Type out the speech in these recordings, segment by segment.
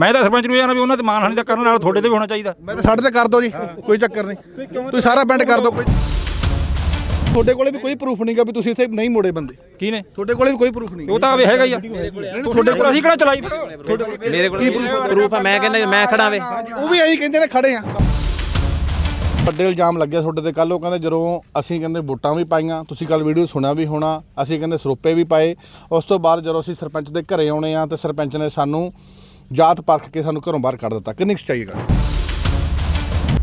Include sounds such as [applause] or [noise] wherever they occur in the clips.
ਮੈਂ ਤਾਂ ਸਰਪੰਚ ਨੂੰ ਇਹ ਆਣਾ ਵੀ ਉਹਨਾਂ ਤੇ ਮਾਨਹਾਨੀ ਦਾ ਕਰਨ ਨਾਲ ਤੁਹਾਡੇ ਤੇ ਵੀ ਹੋਣਾ ਚਾਹੀਦਾ। ਮੈਂ ਤਾਂ ਸਾਡੇ ਤੇ ਕਰ ਦੋ ਜੀ ਕੋਈ ਚੱਕਰ ਨਹੀਂ। ਤੁਸੀਂ ਸਾਰਾ ਪਿੰਡ ਕਰ ਦੋ ਕੋਈ ਤੁਹਾਡੇ ਕੋਲੇ ਵੀ ਕੋਈ ਪ੍ਰੂਫ ਨਹੀਂਗਾ ਵੀ ਤੁਸੀਂ ਇੱਥੇ ਨਹੀਂ ਮੋੜੇ ਬੰਦੇ। ਕੀ ਨੇ? ਤੁਹਾਡੇ ਕੋਲੇ ਵੀ ਕੋਈ ਪ੍ਰੂਫ ਨਹੀਂ। ਉਹ ਤਾਂ ਵੀ ਹੈਗਾ ਹੀ ਆ। ਤੁਹਾਡੇ ਕੋਲ ਅਸੀਂ ਕਿਹੜਾ ਚਲਾਈ ਮੇਰੇ ਕੋਲ ਪ੍ਰੂਫ ਹੈ ਮੈਂ ਕਹਿੰਦਾ ਮੈਂ ਖੜਾ ਵੇ। ਉਹ ਵੀ ਐਂ ਕਹਿੰਦੇ ਨੇ ਖੜੇ ਆ। ਵੱਡੇ ਇਲਜ਼ਾਮ ਲੱਗਿਆ ਤੁਹਾਡੇ ਤੇ। ਕੱਲ ਉਹ ਕਹਿੰਦੇ ਜਦੋਂ ਅਸੀਂ ਕਹਿੰਦੇ ਵੋਟਾਂ ਵੀ ਪਾਈਆਂ ਤੁਸੀਂ ਕੱਲ ਵੀਡੀਓ ਸੁਣਿਆ ਵੀ ਹੋਣਾ ਅਸੀਂ ਕਹਿੰਦੇ ਸਰੋਪੇ ਵੀ ਪਾਏ। ਉਸ ਤੋਂ ਬਾਅਦ ਜਦੋਂ ਅਸੀਂ ਸਰਪੰਚ ਦੇ ਘਰੇ ਆਉਣੇ ਆ ਤੇ ਸਰਪੰਚ ਨੇ ਸਾਨੂੰ ਜਾਤ ਪਰਖ ਕੇ ਸਾਨੂੰ ਘਰੋਂ ਬਾਹਰ ਕੱਢ ਦਿੱਤਾ। ਕਿੰਨੀ ਕੁ ਸੱਚਾਈ ਗੱਲ?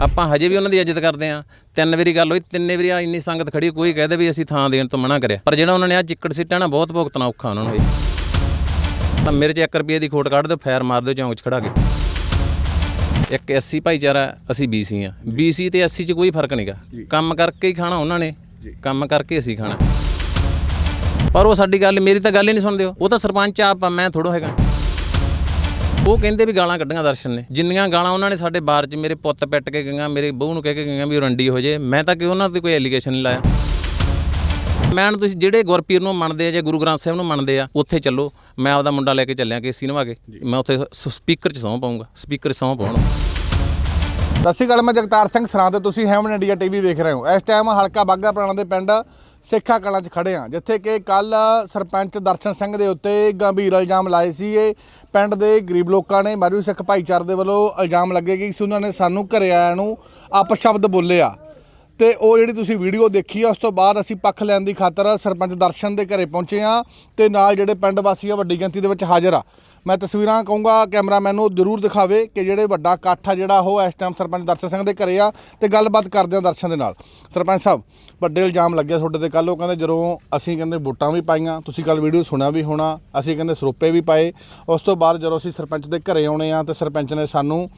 ਆਪਾਂ ਹਜੇ ਵੀ ਉਹਨਾਂ ਦੀ ਇੱਜ਼ਤ ਕਰਦੇ ਆ ਤਿੰਨ ਵਾਰੀ ਗੱਲ ਹੋਈ ਤਿੰਨੇ ਵਾਰੀ ਆ ਇੰਨੀ ਸੰਗਤ ਖੜੀ ਕੋਈ ਕਹਦੇ ਵੀ ਅਸੀਂ ਥਾਂ ਦੇਣ ਤੋਂ ਮਨਾ ਕਰਿਆ। ਪਰ ਜਿਹੜਾ ਉਹਨਾਂ ਨੇ ਆ ਚਿੱਕੜ ਸਿੱਟਾ ਨਾ ਬਹੁਤ ਭੁਗਤਣਾ ਔਖਾ ਉਹਨਾਂ ਨੂੰ ਇਹ। ਤਾਂ ਮੇਰੇ 'ਚ 1 ਰੁਪਏ ਦੀ ਖੋਟ ਕੱਢ ਦਿਓ ਫੈਰ ਮਾਰ ਦਿਓ ਚੌਂਕ 'ਚ ਖੜਾ ਕੇ। ਇੱਕ ਐਸਸੀ ਭਾਈਚਾਰਾ ਅਸੀਂ ਬੀਸੀ ਆ ਬੀਸੀ ਤੇ ਐਸਸੀ 'ਚ ਕੋਈ ਫ਼ਰਕ ਨਹੀਂਗਾ ਕੰਮ ਕਰਕੇ ਹੀ ਖਾਣਾ ਉਹਨਾਂ ਨੇ। ਕੰਮ ਕਰਕੇ ਅਸੀਂ ਖਾਣਾ। ਪਰ ਉਹ ਸਾਡੀ ਗੱਲ ਮੇਰੀ ਤਾਂ ਗੱਲ ਹੀ ਨਹੀਂ ਸੁਣਦੇ ਉਹ। ਉਹ ਤਾਂ ਸਰਪੰਚ ਆਪ ਆ ਮੈਂ ਥੋੜੋ ਹੈਗਾ। ਉਹ ਕਹਿੰਦੇ ਵੀ ਗਾਲਾਂ ਕੱਢੀਆਂ ਦਰਸ਼ਨ ਨੇ। ਜਿੰਨੀਆਂ ਗਾਲਾਂ ਉਹਨਾਂ ਨੇ ਸਾਡੇ ਬਾਰ 'ਚ ਮੇਰੇ ਪੁੱਤ ਪਿੱਟ ਕੇ ਗਈਆਂ ਮੇਰੇ ਬਹੂ ਨੂੰ ਕਹਿ ਕੇ ਗਈਆਂ ਵੀ ਉਹ ਰੰਡੀ ਹੋ ਜੇ। ਮੈਂ ਤਾਂ ਕਿ ਉਹਨਾਂ ਤੇ ਕੋਈ ਐਲੀਗੇਸ਼ਨ ਨਹੀਂ ਲਾਇਆ? ਮੈਂ ਤੁਸੀਂ ਜਿਹੜੇ ਗੁਰਪੀਰ ਨੂੰ ਮੰਨਦੇ ਆ ਜਾਂ ਗੁਰੂ ਗ੍ਰੰਥ ਸਾਹਿਬ ਨੂੰ ਮੰਨਦੇ ਆ ਉੱਥੇ ਚੱਲੋ। ਮੈਂ ਆਪਦਾ ਮੁੰਡਾ ਲੈ ਕੇ ਚੱਲਿਆ ਕੇਸੀ ਨਵਾ ਕੇ। ਮੈਂ ਉੱਥੇ ਸਪੀਕਰ 'ਚ ਸਹੁੰ ਪਾਉਂਗਾ ਸਪੀਕਰ 'ਚ ਸਹੁੰ ਪਾਉਣ। ਸਤਿ ਸ਼੍ਰੀ ਅਕਾਲ ਮੈਂ ਜਗਤਾਰ ਸਿੰਘ ਸਰਾਂ ਤੇ। ਤੁਸੀਂ ਹੈਮਨ ਇੰਡੀਆ ਟੀਵੀ ਵੇਖ ਰਹੇ ਹੋ। ਇਸ ਟਾਈਮ ਹਲਕਾ ਬਾਗਾ ਪੁਰਾਣਾ ਦੇ ਪਿੰਡ ਸਿੱਖਾ ਕਲਾਂ 'ਚ ਖੜੇ ਹਾਂ, ਜਿੱਥੇ ਕਿ ਕੱਲ ਸਰਪੰਚ ਦਰਸ਼ਨ ਸਿੰਘ ਦੇ ਉੱਤੇ ਗੰਭੀਰ ਇਲਜ਼ਾਮ ਲਾਏ ਸੀ ਇਹ ਪਿੰਡ ਦੇ ਗਰੀਬ ਲੋਕਾਂ ਨੇ ਮਾਰੂ ਸਿੱਖ ਭਾਈਚਾਰੇ ਦੇ ਵੱਲੋਂ ਇਲਜ਼ਾਮ ਲੱਗੇ ਕਿ ਉਹਨਾਂ ਨੇ ਸਾਨੂੰ ਘਰੇ ਆਇਆਂ ਨੂੰ ਅਪਸ਼ਬਦ ਬੋਲੇ ਆ ਤੇ ਉਹ ਜਿਹੜੀ ਤੁਸੀਂ ਵੀਡੀਓ ਦੇਖੀ ਆ, ਉਸ ਤੋਂ ਬਾਅਦ ਅਸੀਂ ਪੱਖ ਲੈਣ ਦੀ ਖਾਤਰ ਸਰਪੰਚ ਦਰਸ਼ਨ ਦੇ ਘਰੇ ਪਹੁੰਚੇ ਆ ਤੇ ਨਾਲ ਜਿਹੜੇ ਪਿੰਡ ਵਾਸੀ ਆ, ਵੱਡੀ ਗਿਣਤੀ ਦੇ ਵਿੱਚ ਹਾਜ਼ਰ ਆ। ਮੈਂ ਤਸਵੀਰਾਂ ਕਹੂੰਗਾ, ਕੈਮਰਾਮੈਨ ਨੂੰ ਜ਼ਰੂਰ ਦਿਖਾਵੇ ਕਿ ਜਿਹੜੇ ਵੱਡਾ ਇਕੱਠ ਆ, ਜਿਹੜਾ ਉਹ ਇਸ ਟਾਈਮ ਸਰਪੰਚ ਦਰਸ਼ਨ ਸਿੰਘ ਦੇ ਘਰੇ ਆ ਤੇ ਗੱਲਬਾਤ ਕਰਦੇ ਆ ਦਰਸ਼ਨ ਦੇ ਨਾਲ। ਸਰਪੰਚ ਸਾਹਿਬ, ਵੱਡੇ ਇਲਜ਼ਾਮ ਲੱਗਿਆ ਤੁਹਾਡੇ ਤੇ ਕੱਲ ਉਹ ਕਹਿੰਦੇ ਜਦੋਂ ਅਸੀਂ ਕਹਿੰਦੇ ਵੋਟਾਂ ਵੀ ਪਾਈਆਂ, ਤੁਸੀਂ ਕੱਲ ਵੀਡੀਓ ਸੁਣਿਆ ਵੀ ਹੋਣਾ, ਅਸੀਂ ਕਹਿੰਦੇ ਸਰੋਪੇ ਵੀ ਪਾਏ, ਉਸ ਤੋਂ ਬਾਅਦ ਜਦੋਂ ਅਸੀਂ ਸਰਪੰਚ ਦੇ ਘਰੇ ਆਉਣੇ ਆ ਤੇ ਸਰਪੰਚ ਨੇ ਸਾਨੂੰ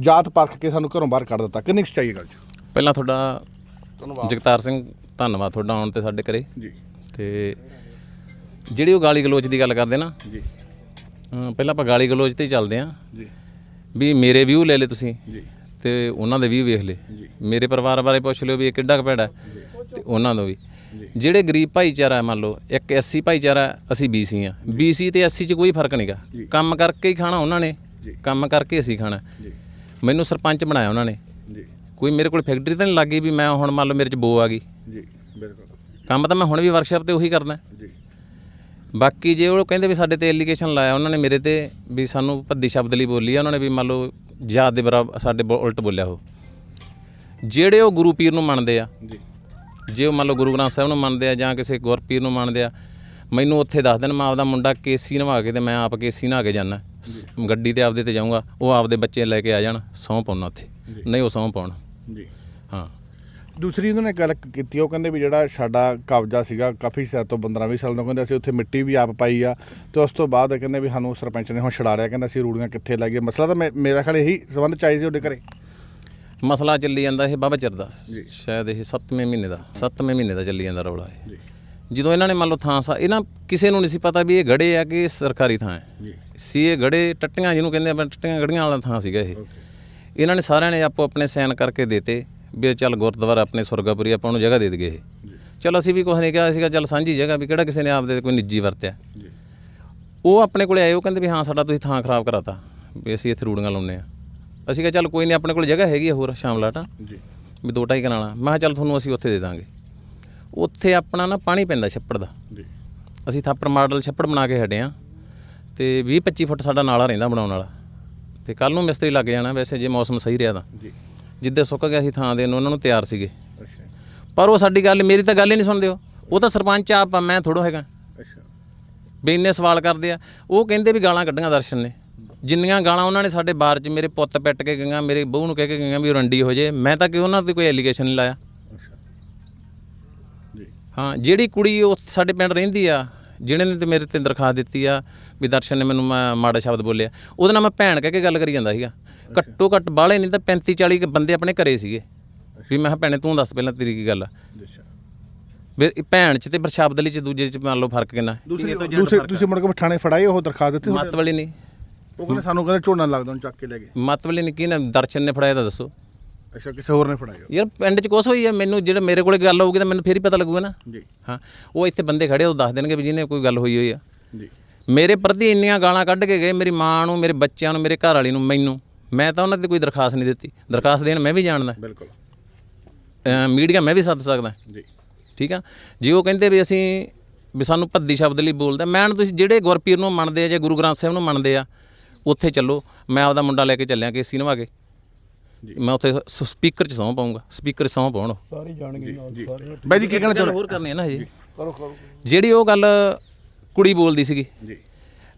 ਜਾਤ ਪਰਖ ਕੇ ਸਾਨੂੰ ਘਰੋਂ ਬਾਹਰ ਕੱਢ ਦਿੱਤਾ। ਕਿੰਨੀ ਕੁ ਸੱਚਾਈ ਗੱਲ 'ਚ? ਪਹਿਲਾਂ ਤੁਹਾਡਾ ਜਗਤਾਰ ਸਿੰਘ ਧੰਨਵਾਦ ਤੁਹਾਡਾ ਆਉਣ ਤੇ ਸਾਡੇ ਘਰੇ। ਜੀ। ਤੇ ਜਿਹੜੀ ਉਹ ਗਾਲੀ ਗਲੋਚ ਦੀ ਗੱਲ ਕਰਦੇ ਨਾ ਜੀ। ਪਹਿਲਾਂ ਆਪਾਂ ਗਾਲੀ ਗਲੋਚ ਤੇ ਹੀ ਚੱਲਦੇ ਆਂ ਜੀ। ਵੀ ਮੇਰੇ ਵਿਊ ਲੈ ਲੈ ਤੁਸੀਂ ਜੀ। ਤੇ ਉਹਨਾਂ ਦੇ ਵੀ ਵੇਖ ਲੈ ਮੇਰੇ ਪਰਿਵਾਰ ਬਾਰੇ ਪੁੱਛ ਲਿਓ ਵੀ ਇਹ ਕਿੱਡਾ ਕੁ ਹੈ, ਤੇ ਉਹਨਾਂ ਦਾ ਵੀ। ਜਿਹੜੇ ਗਰੀਬ ਭਾਈਚਾਰਾ ਮੰਨ ਲਓ ਇੱਕ ਐਸਸੀ ਭਾਈਚਾਰਾ ਅਸੀਂ ਬੀਸੀ ਆ ਬੀਸੀ ਤੇ ਐਸਸੀ 'ਚ ਕੋਈ ਫ਼ਰਕ ਨਹੀਂਗਾ ਕੰਮ ਕਰਕੇ ਹੀ ਖਾਣਾ ਉਹਨਾਂ ਨੇ ਕੰਮ ਕਰਕੇ ਅਸੀਂ ਖਾਣਾ। ਮੈਨੂੰ ਸਰਪੰਚ ਬਣਾਇਆ ਉਹਨਾਂ ਨੇ। ਜੀ। ਕੋਈ ਮੇਰੇ ਕੋਲ ਫੈਕਟਰੀ ਤਾਂ ਨਹੀਂ ਲੱਗੀ ਵੀ ਮੈਂ ਹੁਣ ਮੰਨ ਲਓ ਮੇਰੇ 'ਚ ਬੋ ਆ ਗਈ। ਜੀ ਬਿਲਕੁਲ। ਕੰਮ ਤਾਂ ਮੈਂ ਹੁਣ ਵੀ ਵਰਕਸ਼ਾਪ ਤੇ ਉਹੀ ਕਰਦਾ ਜੀ। ਬਾਕੀ ਜੇ ਉਹ ਕਹਿੰਦੇ ਵੀ ਸਾਡੇ ਤੇ ਐਲੀਗੇਸ਼ਨ ਲਾਇਆ ਉਹਨਾਂ ਨੇ ਮੇਰੇ ਤੇ ਵੀ ਸਾਨੂੰ ਭੱਦੀ ਸ਼ਬਦ ਲਈ ਬੋਲੀ ਆ ਉਹਨਾਂ ਨੇ ਵੀ ਮੰਨ ਲਓ ਜਾਤ ਦੇ ਬਰਾਬਰ ਸਾਡੇ ਉਲਟ ਬੋਲਿਆ ਉਹ। ਜਿਹੜੇ ਉਹ ਗੁਰੂ ਪੀਰ ਨੂੰ ਮੰਨਦੇ ਆ ਜੀ। ਜੇ ਉਹ ਮੰਨ ਲਓ ਗੁਰੂ ਗ੍ਰੰਥ ਸਾਹਿਬ ਨੂੰ ਮੰਨਦੇ ਆ ਜਾਂ ਕਿਸੇ ਗੁਰਪੀਰ ਨੂੰ ਮੰਨਦੇ ਆ ਮੈਨੂੰ ਉੱਥੇ ਦੱਸ ਦੇਣ ਮੈਂ ਆਪਦਾ ਮੁੰਡਾ ਕੇਸੀ ਨਵਾ ਕੇ ਤੇ ਮੈਂ ਆਪ ਕੇਸੀ ਨਹਾ ਕੇ ਜਾਣਾ ਗੱਡੀ ਤੇ ਆਪਦੇ ਤੇ ਜਾਊਂਗਾ ਉਹ ਆਪਦੇ ਬੱਚੇ ਲੈ ਕੇ ਆ ਜਾਣ ਸਹੁੰ ਪਾਉਣਾ ਉੱਥੇ। ਨਹੀਂ ਉਹ ਸਹੁੰ ਪਾਉਣ। ਜੀ। ਹਾਂ। ਦੂਸਰੀ ਉਹਨਾਂ ਨੇ ਗੱਲ ਕੀਤੀ ਉਹ ਕਹਿੰਦੇ ਵੀ ਜਿਹੜਾ ਸਾਡਾ ਕਬਜ਼ਾ ਸੀਗਾ ਕਾਫੀ ਸਾਲ ਤੋਂ 15 20 ਸਾਲ ਤੋਂ ਕਹਿੰਦੇ ਅਸੀਂ ਉੱਥੇ ਮਿੱਟੀ ਵੀ ਆਪ ਪਾਈ ਆ ਤੇ ਉਸ ਤੋਂ ਬਾਅਦ ਕਹਿੰਦੇ ਵੀ ਸਾਨੂੰ ਸਰਪੰਚ ਨੇ ਹੁਣ ਛਡਾ ਲਿਆ ਕਹਿੰਦਾ ਅਸੀਂ ਰੂੜੀਆਂ ਕਿੱਥੇ ਲੈ ਗਏ। ਮਸਲਾ ਤਾਂ ਮੇ- ਮੇਰਾ ਖਿਆਲ ਇਹੀ ਸਬੰਧ ਚਾਹੀਦੀ ਉਹਦੇ ਘਰੇ? ਮਸਲਾ ਚੱਲੀ ਜਾਂਦਾ ਇਹ ਬਾਬਾ ਚਿਰ ਦਾ। ਸ਼ਾਇਦ ਇਹ 7ਵੇਂ ਮਹੀਨੇ ਦਾ 7ਵੇਂ ਮਹੀਨੇ ਦਾ ਚੱਲੀ ਜਾਂਦਾ ਰੌਲਾ ਇਹ। ਜਦੋਂ ਇਹਨਾਂ ਨੇ ਮੰਨ ਲਓ ਥਾਂ ਸਾ ਇਹਨਾਂ ਕਿਸੇ ਨੂੰ ਨਹੀਂ ਸੀ ਪਤਾ ਵੀ ਇਹ ਗੜੇ ਆ ਕਿ ਸਰਕਾਰੀ ਥਾਂ ਹੈ। ਜੀ। ਸੀ ਇਹ ਗੜੇ ਟੱਟੀਆਂ ਜਿਹਨੂੰ ਕਹਿੰਦੇ ਆ ਟੱਟੀਆਂ ਗੜੀਆਂ ਵਾਲਾ ਥਾਂ ਸੀਗਾ ਇਹ। ਇਹਨਾਂ ਨੇ ਸਾਰਿਆਂ ਨੇ ਆਪੋ ਆਪਣੇ ਸਾਈਨ ਕਰਕੇ ਦੇਤੇ ਵੀ ਚੱਲ ਗੁਰਦੁਆਰਾ ਆਪਣੇ ਸੁਰਗਾਪੁਰੀ ਆਪਾਂ ਨੂੰ ਜਗ੍ਹਾ ਦੇ ਦਈਏ ਇਹ। ਚਲ ਅਸੀਂ ਵੀ ਕੁਛ ਨਹੀਂ ਕਿਹਾ ਸੀਗਾ ਚੱਲ ਸਾਂਝੀ ਜਗ੍ਹਾ ਵੀ ਕਿਹੜਾ ਕਿਸੇ ਨੇ ਆਪਦੇ ਕੋਈ ਨਿੱਜੀ ਵਰਤਿਆ। ਉਹ ਆਪਣੇ ਕੋਲੇ ਆਏ ਉਹ ਕਹਿੰਦੇ ਵੀ ਹਾਂ ਸਾਡਾ ਤੁਸੀਂ ਥਾਂ ਖਰਾਬ ਕਰਾਤਾ ਵੀ ਅਸੀਂ ਇੱਥੇ ਰੂੜੀਆਂ ਲਾਉਨੇ ਆ ਅਸੀਂ ਕਿਹਾ ਚੱਲ ਕੋਈ ਨਹੀਂ ਆਪਣੇ ਕੋਲ ਜਗ੍ਹਾ ਹੈਗੀ ਆ ਹੋਰ ਸ਼ਾਮਲਾਟਾ ਜੀ। ਵੀ ਦੋ ਢਾਈ ਕਨਾਲਾਂ। ਮੈਂ ਕਿਹਾ ਚੱਲ ਤੁਹਾਨੂੰ ਅਸੀਂ ਉੱਥੇ ਦੇ ਦਾਂਗੇ। ਉੱਥੇ ਆਪਣਾ ਨਾ ਪਾਣੀ ਪੈਂਦਾ ਛੱਪੜ ਦਾ। ਜੀ। ਅਸੀਂ ਥਾਪਰ ਮਾਡਲ ਛੱਪੜ ਬਣਾ ਕੇ ਹਟੇ ਆ ਤੇ 20 25 ਫੁੱਟ ਸਾਡਾ ਨਾਲਾ ਰਹਿੰਦਾ ਬਣਾਉਣ ਵਾਲਾ। ਤੇ ਕੱਲ ਨੂੰ ਮਿਸਤਰੀ ਲੱਗ ਜਾਣਾ ਵੈਸੇ ਜੇ ਮੌਸਮ ਸਹੀ ਰਿਹਾ ਤਾਂ। ਜੀ। ਜਿੱਦੇ ਸੁੱਕ ਗਿਆ ਸੀ ਥਾਂ ਦੇਣ ਨੂੰ ਉਹਨਾਂ ਨੂੰ ਤਿਆਰ ਸੀਗੇ। ਅੱਛਾ। ਪਰ ਉਹ ਸਾਡੀ ਗੱਲ ਮੇਰੀ ਤਾਂ ਗੱਲ ਹੀ ਨਹੀਂ ਸੁਣਦੇ ਉਹ। ਉਹ ਤਾਂ ਸਰਪੰਚ ਆਪ ਆ ਮੈਂ ਥੋੜੋ ਹੈਗਾ। ਅੱਛਾ। ਵੀ ਇੰਨੇ ਸਵਾਲ ਕਰਦੇ ਆ। ਉਹ ਕਹਿੰਦੇ ਵੀ ਗਾਲਾਂ ਕੱਢੀਆਂ ਦਰਸ਼ਨ ਨੇ। ਜਿੰਨੀਆਂ ਗਾਲਾਂ ਉਹਨਾਂ ਨੇ ਸਾਡੇ ਬਾਰ 'ਚ ਮੇਰੇ ਪੁੱਤ ਪਿੱਟ ਕੇ ਗਈਆਂ ਮੇਰੇ ਬਹੂ ਨੂੰ ਕਹਿ ਕੇ ਗਈਆਂ ਵੀ ਉਹ ਰੰਡੀ ਹੋ ਜੇ। ਮੈਂ ਤਾਂ ਕਿ ਉਹਨਾਂ ਤੇ ਕੋਈ ਐਲੀਗੇਸ਼ਨ ਨਹੀਂ ਲਾਇਆ। ਅੱਛਾ। ਜੀ। ਹਾਂ ਜਿਹੜੀ ਕੁੜੀ ਉਹ ਸਾਡੇ ਪਿੰਡ ਰਹਿੰਦੀ ਆ ਜਿਹਨੇ ਨੇ ਤੇ ਮੇਰੇ ਤੇ ਦਰਖਾਸਤ ਦਿੱਤੀ ਆ ਵੀ ਦਰਸ਼ਨ ਨੇ ਮੈਨੂੰ ਮੈਂ ਮਾੜਾ ਸ਼ਬਦ ਬੋਲਿਆ। ਉਹਦੇ ਨਾਲ ਮੈਂ ਭੈਣ ਕਹਿ ਕੇ ਗੱਲ ਕਰੀ ਜਾਂਦਾ ਸੀਗਾ। ਘੱਟੋ ਘੱਟ ਬਾਹਲੇ ਨਹੀਂ ਤਾਂ 35 40 ਬੰਦੇ ਆਪਣੇ ਘਰੇ ਸੀਗੇ। ਵੀ ਮੈਂ ਕਿਹਾ ਭੈਣੇ ਤੂੰ ਦੱਸ ਪਹਿਲਾਂ ਤੇਰੀ ਕੀ ਗੱਲ ਆ? ਵੀ ਭੈਣ ਚ ਤੇ ਸ਼ਬਦ ਲਈ ਚ ਦੂਜੇ ਚ ਮੰਨ ਲਓ ਫ਼ਰਕ ਕਿੰਨਾ? ਦੂਸਰੀ ਤੁਸੀਂ ਮੁੜ ਕੇ ਥਾਣੇ ਫੜਾਏ ਉਹ ਦਰਖਾਸਤ ਦਿੱਤੀ ਮਤ ਵਾਲੀ ਨਹੀਂ। ਉਹ ਕਹਿੰਦੇ ਸਾਨੂੰ ਕਹਿੰਦੇ ਝੋਨਾ ਲੱਗਦਾ ਉਹਨੂੰ ਚੱਕ ਕੇ ਲੈ ਗਏ। ਮਤ ਵਾਲੀ ਨਹੀਂ ਕੀ ਨਾ ਦਰਸ਼ਨ ਨੇ ਫੜਾਇਆ ਤਾਂ ਦੱਸੋ। ਅੱਛਾ ਕਿਸੇ ਹੋਰ ਨੇ ਉਹ। ਯਾਰ ਪਿੰਡ ਚ ਕੁਛ ਹੋਈ ਆ ਮੈਨੂੰ ਜਿਹੜਾ ਮੇਰੇ ਕੋਲੇ ਗੱਲ ਹੋਊਗੀ ਤਾਂ ਮੈਨੂੰ ਫੇਰ ਹੀ ਪਤਾ ਲੱਗੂਗਾ ਨਾ। ਜੀ। ਹਾਂ ਉਹ ਇੱਥੇ ਬੰਦੇ ਖੜੇ ਉਹ ਦੱਸ ਦੇਣਗੇ ਵੀ ਜਿਹਨੇ ਕੋਈ ਗੱਲ ਹੋਈ ਹੋਈ ਆ। ਜੀ। ਮੇਰੇ ਪ੍ਰਤੀ ਇੰਨੀਆਂ ਗਾਲਾਂ ਕੱਢ ਕੇ ਗਏ ਮੇਰੀ ਮਾਂ ਨੂੰ ਮੇਰੇ ਬੱਚਿਆਂ ਨੂੰ ਮੇਰੇ ਘਰ ਵਾਲੀ ਨੂੰ ਮੈਨੂੰ। ਮੈਂ ਤਾਂ ਉਹਨਾਂ ਤੇ ਕੋਈ ਦਰਖਾਸਤ ਨਹੀਂ ਦਿੱਤੀ। ਦਰਖਾਸਤ ਦੇਣ ਮੈਂ ਵੀ ਜਾਣਦਾ। ਬਿਲਕੁਲ। ਮੀਡੀਆ ਮੈਂ ਵੀ ਸੱਦ ਸਕਦਾ। ਜੀ। ਠੀਕ ਆ? ਜੇ ਉਹ ਕਹਿੰਦੇ ਵੀ ਅਸੀਂ ਵੀ ਸਾਨੂੰ ਭੱਦੀ ਸ਼ਬਦ ਲਈ ਬੋਲਦਾ ਮੈਂ ਤੁਸੀਂ ਜਿਹੜੇ ਗੁਰਪੀਰ ਨੂੰ ਮੰਨਦੇ ਆ ਜਾਂ ਗੁਰੂ ਗ੍ਰੰਥ ਸਾਹਿਬ ਨੂੰ ਮੰਨਦੇ ਆ ਉੱਥੇ ਚੱਲੋ। ਮੈਂ ਆਪਦਾ ਮੁੰਡਾ ਲੈ ਕੇ ਚੱਲਿਆ ਕੇਸੀ ਨਵਾ ਕੇ। ਮੈਂ ਉੱਥੇ ਸਪੀਕਰ 'ਚ ਸੌਂ ਪਾਉਂਗਾ ਸਪੀਕਰ 'ਚ ਸੌਂ ਪਾਉਣ। ਸਾਰੇ ਜਾਣਗੇ ਨਾਲ ਸਾਰੇ ਬਾਈ ਜੀ ਕੀ ਕਹਿਣਾ ਚਾਹੁੰਦੇ? ਹੋਰ ਕਰਨੀ ਹੈ ਨਾ ਹਜੇ ਕਰੋ ਕਰੋ। ਜਿਹੜੀ ਉਹ ਗੱਲ ਕੁੜੀ ਬੋਲਦੀ ਸੀਗੀ। ਜੀ।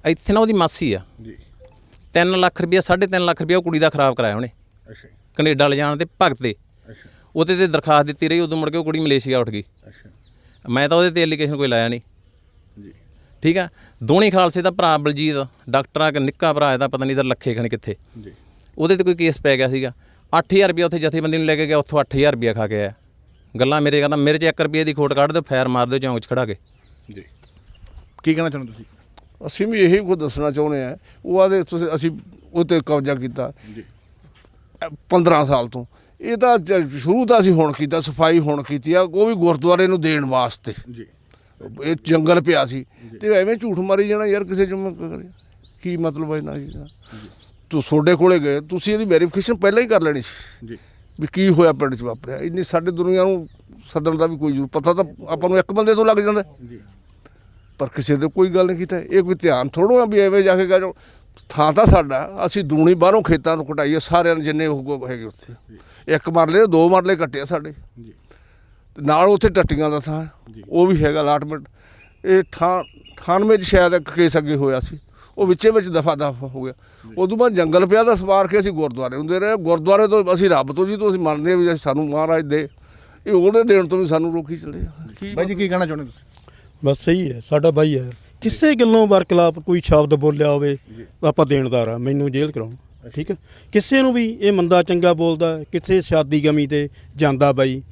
ਇੱਥੇ ਨਾ ਉਹਦੀ ਮਾਸੀ ਆ। ਜੀ। 3 ਲੱਖ ਰੁਪਇਆ 3.5 ਲੱਖ ਰੁਪਇਆ ਉਹ ਕੁੜੀ ਦਾ ਖਰਾਬ ਕਰਾਇਆ ਉਹਨੇ। ਅੱਛਾ ਕੈਨੇਡਾ ਲਿਜਾਣ ਦੇ ਭਗਤ ਦੇ। ਅੱਛਾ। ਉਹਦੇ ਤੇ ਦਰਖਾਸਤ ਦਿੱਤੀ ਰਹੀ ਉਦੋਂ ਮੁੜ ਕੇ ਉਹ ਕੁੜੀ ਮਲੇਸ਼ੀਆ ਉੱਠ ਗਈ। ਅੱਛਾ। ਮੈਂ ਤਾਂ ਉਹਦੇ ਤੇ ਐਲੀਗੇਸ਼ਨ ਕੋਈ ਲਾਇਆ ਨਹੀਂ। ਜੀ। ਠੀਕ ਆ? ਦੋਣੀ ਖਾਲਸੇ ਦਾ ਭਰਾ ਬਲਜੀਤ ਡਾਕਟਰ ਆ ਕਿ ਨਿੱਕਾ ਭਰਾ ਇਹਦਾ ਪਤਾ ਨਹੀਂ ਇਧਰ ਲੱਖੇ ਖਣ ਕਿੱਥੇ। ਜੀ। ਉਹਦੇ ਤੇ ਕੋਈ ਕੇਸ ਪੈ ਗਿਆ ਸੀਗਾ। 8000 ਰੁਪਇਆ ਉੱਥੇ ਜਥੇਬੰਦੀ ਨੂੰ ਲੈ ਕੇ ਗਿਆ ਉੱਥੋਂ 8000 ਰੁਪਇਆ ਖਾ ਕੇ ਆਇਆ। ਗੱਲਾਂ ਮੇਰੇ ਕਹਿੰਦਾ ਮੇਰੇ 'ਚ 1 ਰੁਪਏ ਦੀ ਖੋਟ ਕੱਢ ਦਿਓ ਫੈਰ ਮਾਰ ਦਿਓ ਚੌਂਕ 'ਚ ਖੜਾ ਕੇ। ਜੀ। ਕੀ ਕਹਿਣਾ ਚਾਹੁੰਦੇ ਤੁਸੀਂ? ਅਸੀਂ ਵੀ ਇਹੀ ਕੁਝ ਦੱਸਣਾ ਚਾਹੁੰਦੇ ਆ ਉਹ ਆਦੇ ਤੁਸੀਂ ਅਸੀਂ ਉਹ ਤੇ ਕਬਜ਼ਾ ਕੀਤਾ ਜੀ। 15 ਸਾਲ ਤੋਂ। ਇਹ ਤਾਂ ਸ਼ੁਰੂ ਤਾਂ ਅਸੀਂ ਹੁਣ ਕੀਤਾ ਸਫ਼ਾਈ ਹੁਣ ਕੀਤੀ ਆ ਉਹ ਵੀ ਗੁਰਦੁਆਰੇ ਨੂੰ ਦੇਣ ਵਾਸਤੇ। ਜੀ। ਇਹ ਜੰਗਲ ਪਿਆ ਸੀ। ਤੇ ਐਵੇਂ ਝੂਠ ਮਾਰੀ ਜਾਣਾ ਯਾਰ ਕਿਸੇ ਜੁਮੇ ਕਰੇ ਕੀ ਮਤਲਬ ਹੈ ਨਾ ਜੀ। ਦਾ ਤੁਹਾਡੇ ਕੋਲੇ ਗਏ ਤੁਸੀਂ ਇਹਦੀ ਵੈਰੀਫਿਕੇਸ਼ਨ ਪਹਿਲਾਂ ਹੀ ਕਰ ਲੈਣੀ ਸੀ। ਜੀ। ਵੀ ਕੀ ਹੋਇਆ ਪਿੰਡ 'ਚ ਵਾਪਰਿਆ। ਇੰਨੀ ਸਾਡੇ ਦੁਨੀਆ ਨੂੰ ਸੱਦਣ ਦਾ ਵੀ ਕੋਈ ਜ਼ਰੂਰ ਪਤਾ ਤਾਂ ਆਪਾਂ ਨੂੰ ਇੱਕ ਬੰਦੇ ਤੋਂ ਲੱਗ ਜਾਂਦਾ। ਜੀ। ਪਰ ਕਿਸੇ ਨੇ ਕੋਈ ਗੱਲ ਨਹੀਂ ਕੀਤਾ। ਇਹ ਕੋਈ ਧਿਆਨ ਥੋੜੋ ਆ ਵੀ ਐਵੇਂ ਜਾ ਕੇ ਕਹੋ ਥਾਂ ਤਾਂ ਸਾਡਾ। ਅਸੀਂ ਦੂਣੀ ਬਾਹਰੋਂ ਖੇਤਾਂ ਨੂੰ ਕਟਾਈਏ ਸਾਰਿਆਂ ਨੇ ਜਿੰਨੇ ਉਹ ਹੈਗੇ ਉੱਥੇ। ਇੱਕ ਮਰਲੇ ਦੋ ਮਰਲੇ ਕੱਟਿਆ ਸਾਡੇ। ਜੀ। ਤੇ ਨਾਲ ਉੱਥੇ ਟੱਟੀਆਂ ਦਾ ਥਾਂ ਉਹ ਵੀ ਹੈਗਾ ਅਲਾਟਮੈਂਟ ਇਹ ਥਾਂ 98 ਚ ਸ਼ਾਇਦ ਇੱਕ ਕੇਸ ਅੱਗੇ ਹੋਇਆ ਸੀ। ਉਹ ਵਿੱਚੇ ਵਿੱਚ ਦਫਾ ਦਫਾ ਹੋ ਗਿਆ। ਉਦੋਂ ਬਾਅਦ ਜੰਗਲ ਪਿਆ ਦਾ ਸਵਾਰ ਕੇ ਅਸੀਂ ਗੁਰਦੁਆਰੇ ਹੁੰਦੇ ਰਹੇ। ਗੁਰਦੁਆਰੇ ਤੋਂ ਅਸੀਂ ਰੱਬ ਤੋਂ ਜੀ ਤੋਂ ਅਸੀਂ ਮੰਨਦੇ ਹਾਂ ਵੀ ਸਾਨੂੰ ਮਹਾਰਾਜ ਦੇ ਇਹ ਉਹਦੇ ਦੇਣ ਤੋਂ ਵੀ ਸਾਨੂੰ ਰੋਕੀ ਚੱਲੇ। ਕੀ ਬਾਈ ਜੀ ਕੀ ਕਹਿਣਾ ਚਾਹੁੰਦੇ ਤੁਸੀਂ? ਬਸ ਸਹੀ ਹੈ ਸਾਡਾ ਬਾਈ ਹੈ। ਕਿਸੇ ਗੱਲੋਂ ਵਰਕਲਾਪ ਕੋਈ ਸ਼ਬਦ ਬੋਲਿਆ ਹੋਵੇ ਆਪਾਂ ਦੇਣਦਾਰ ਆ ਮੈਨੂੰ ਜੇਲ੍ਹ ਕਰਾਉਣ ਠੀਕ ਹੈ? ਕਿਸੇ ਨੂੰ ਵੀ ਇਹ ਮੰਦਾ ਚੰਗਾ ਬੋਲਦਾ ਕਿਸੇ ਸ਼ਾਦੀ ਗਮੀ ਤੇ ਜਾਂਦਾ ਬਾਈ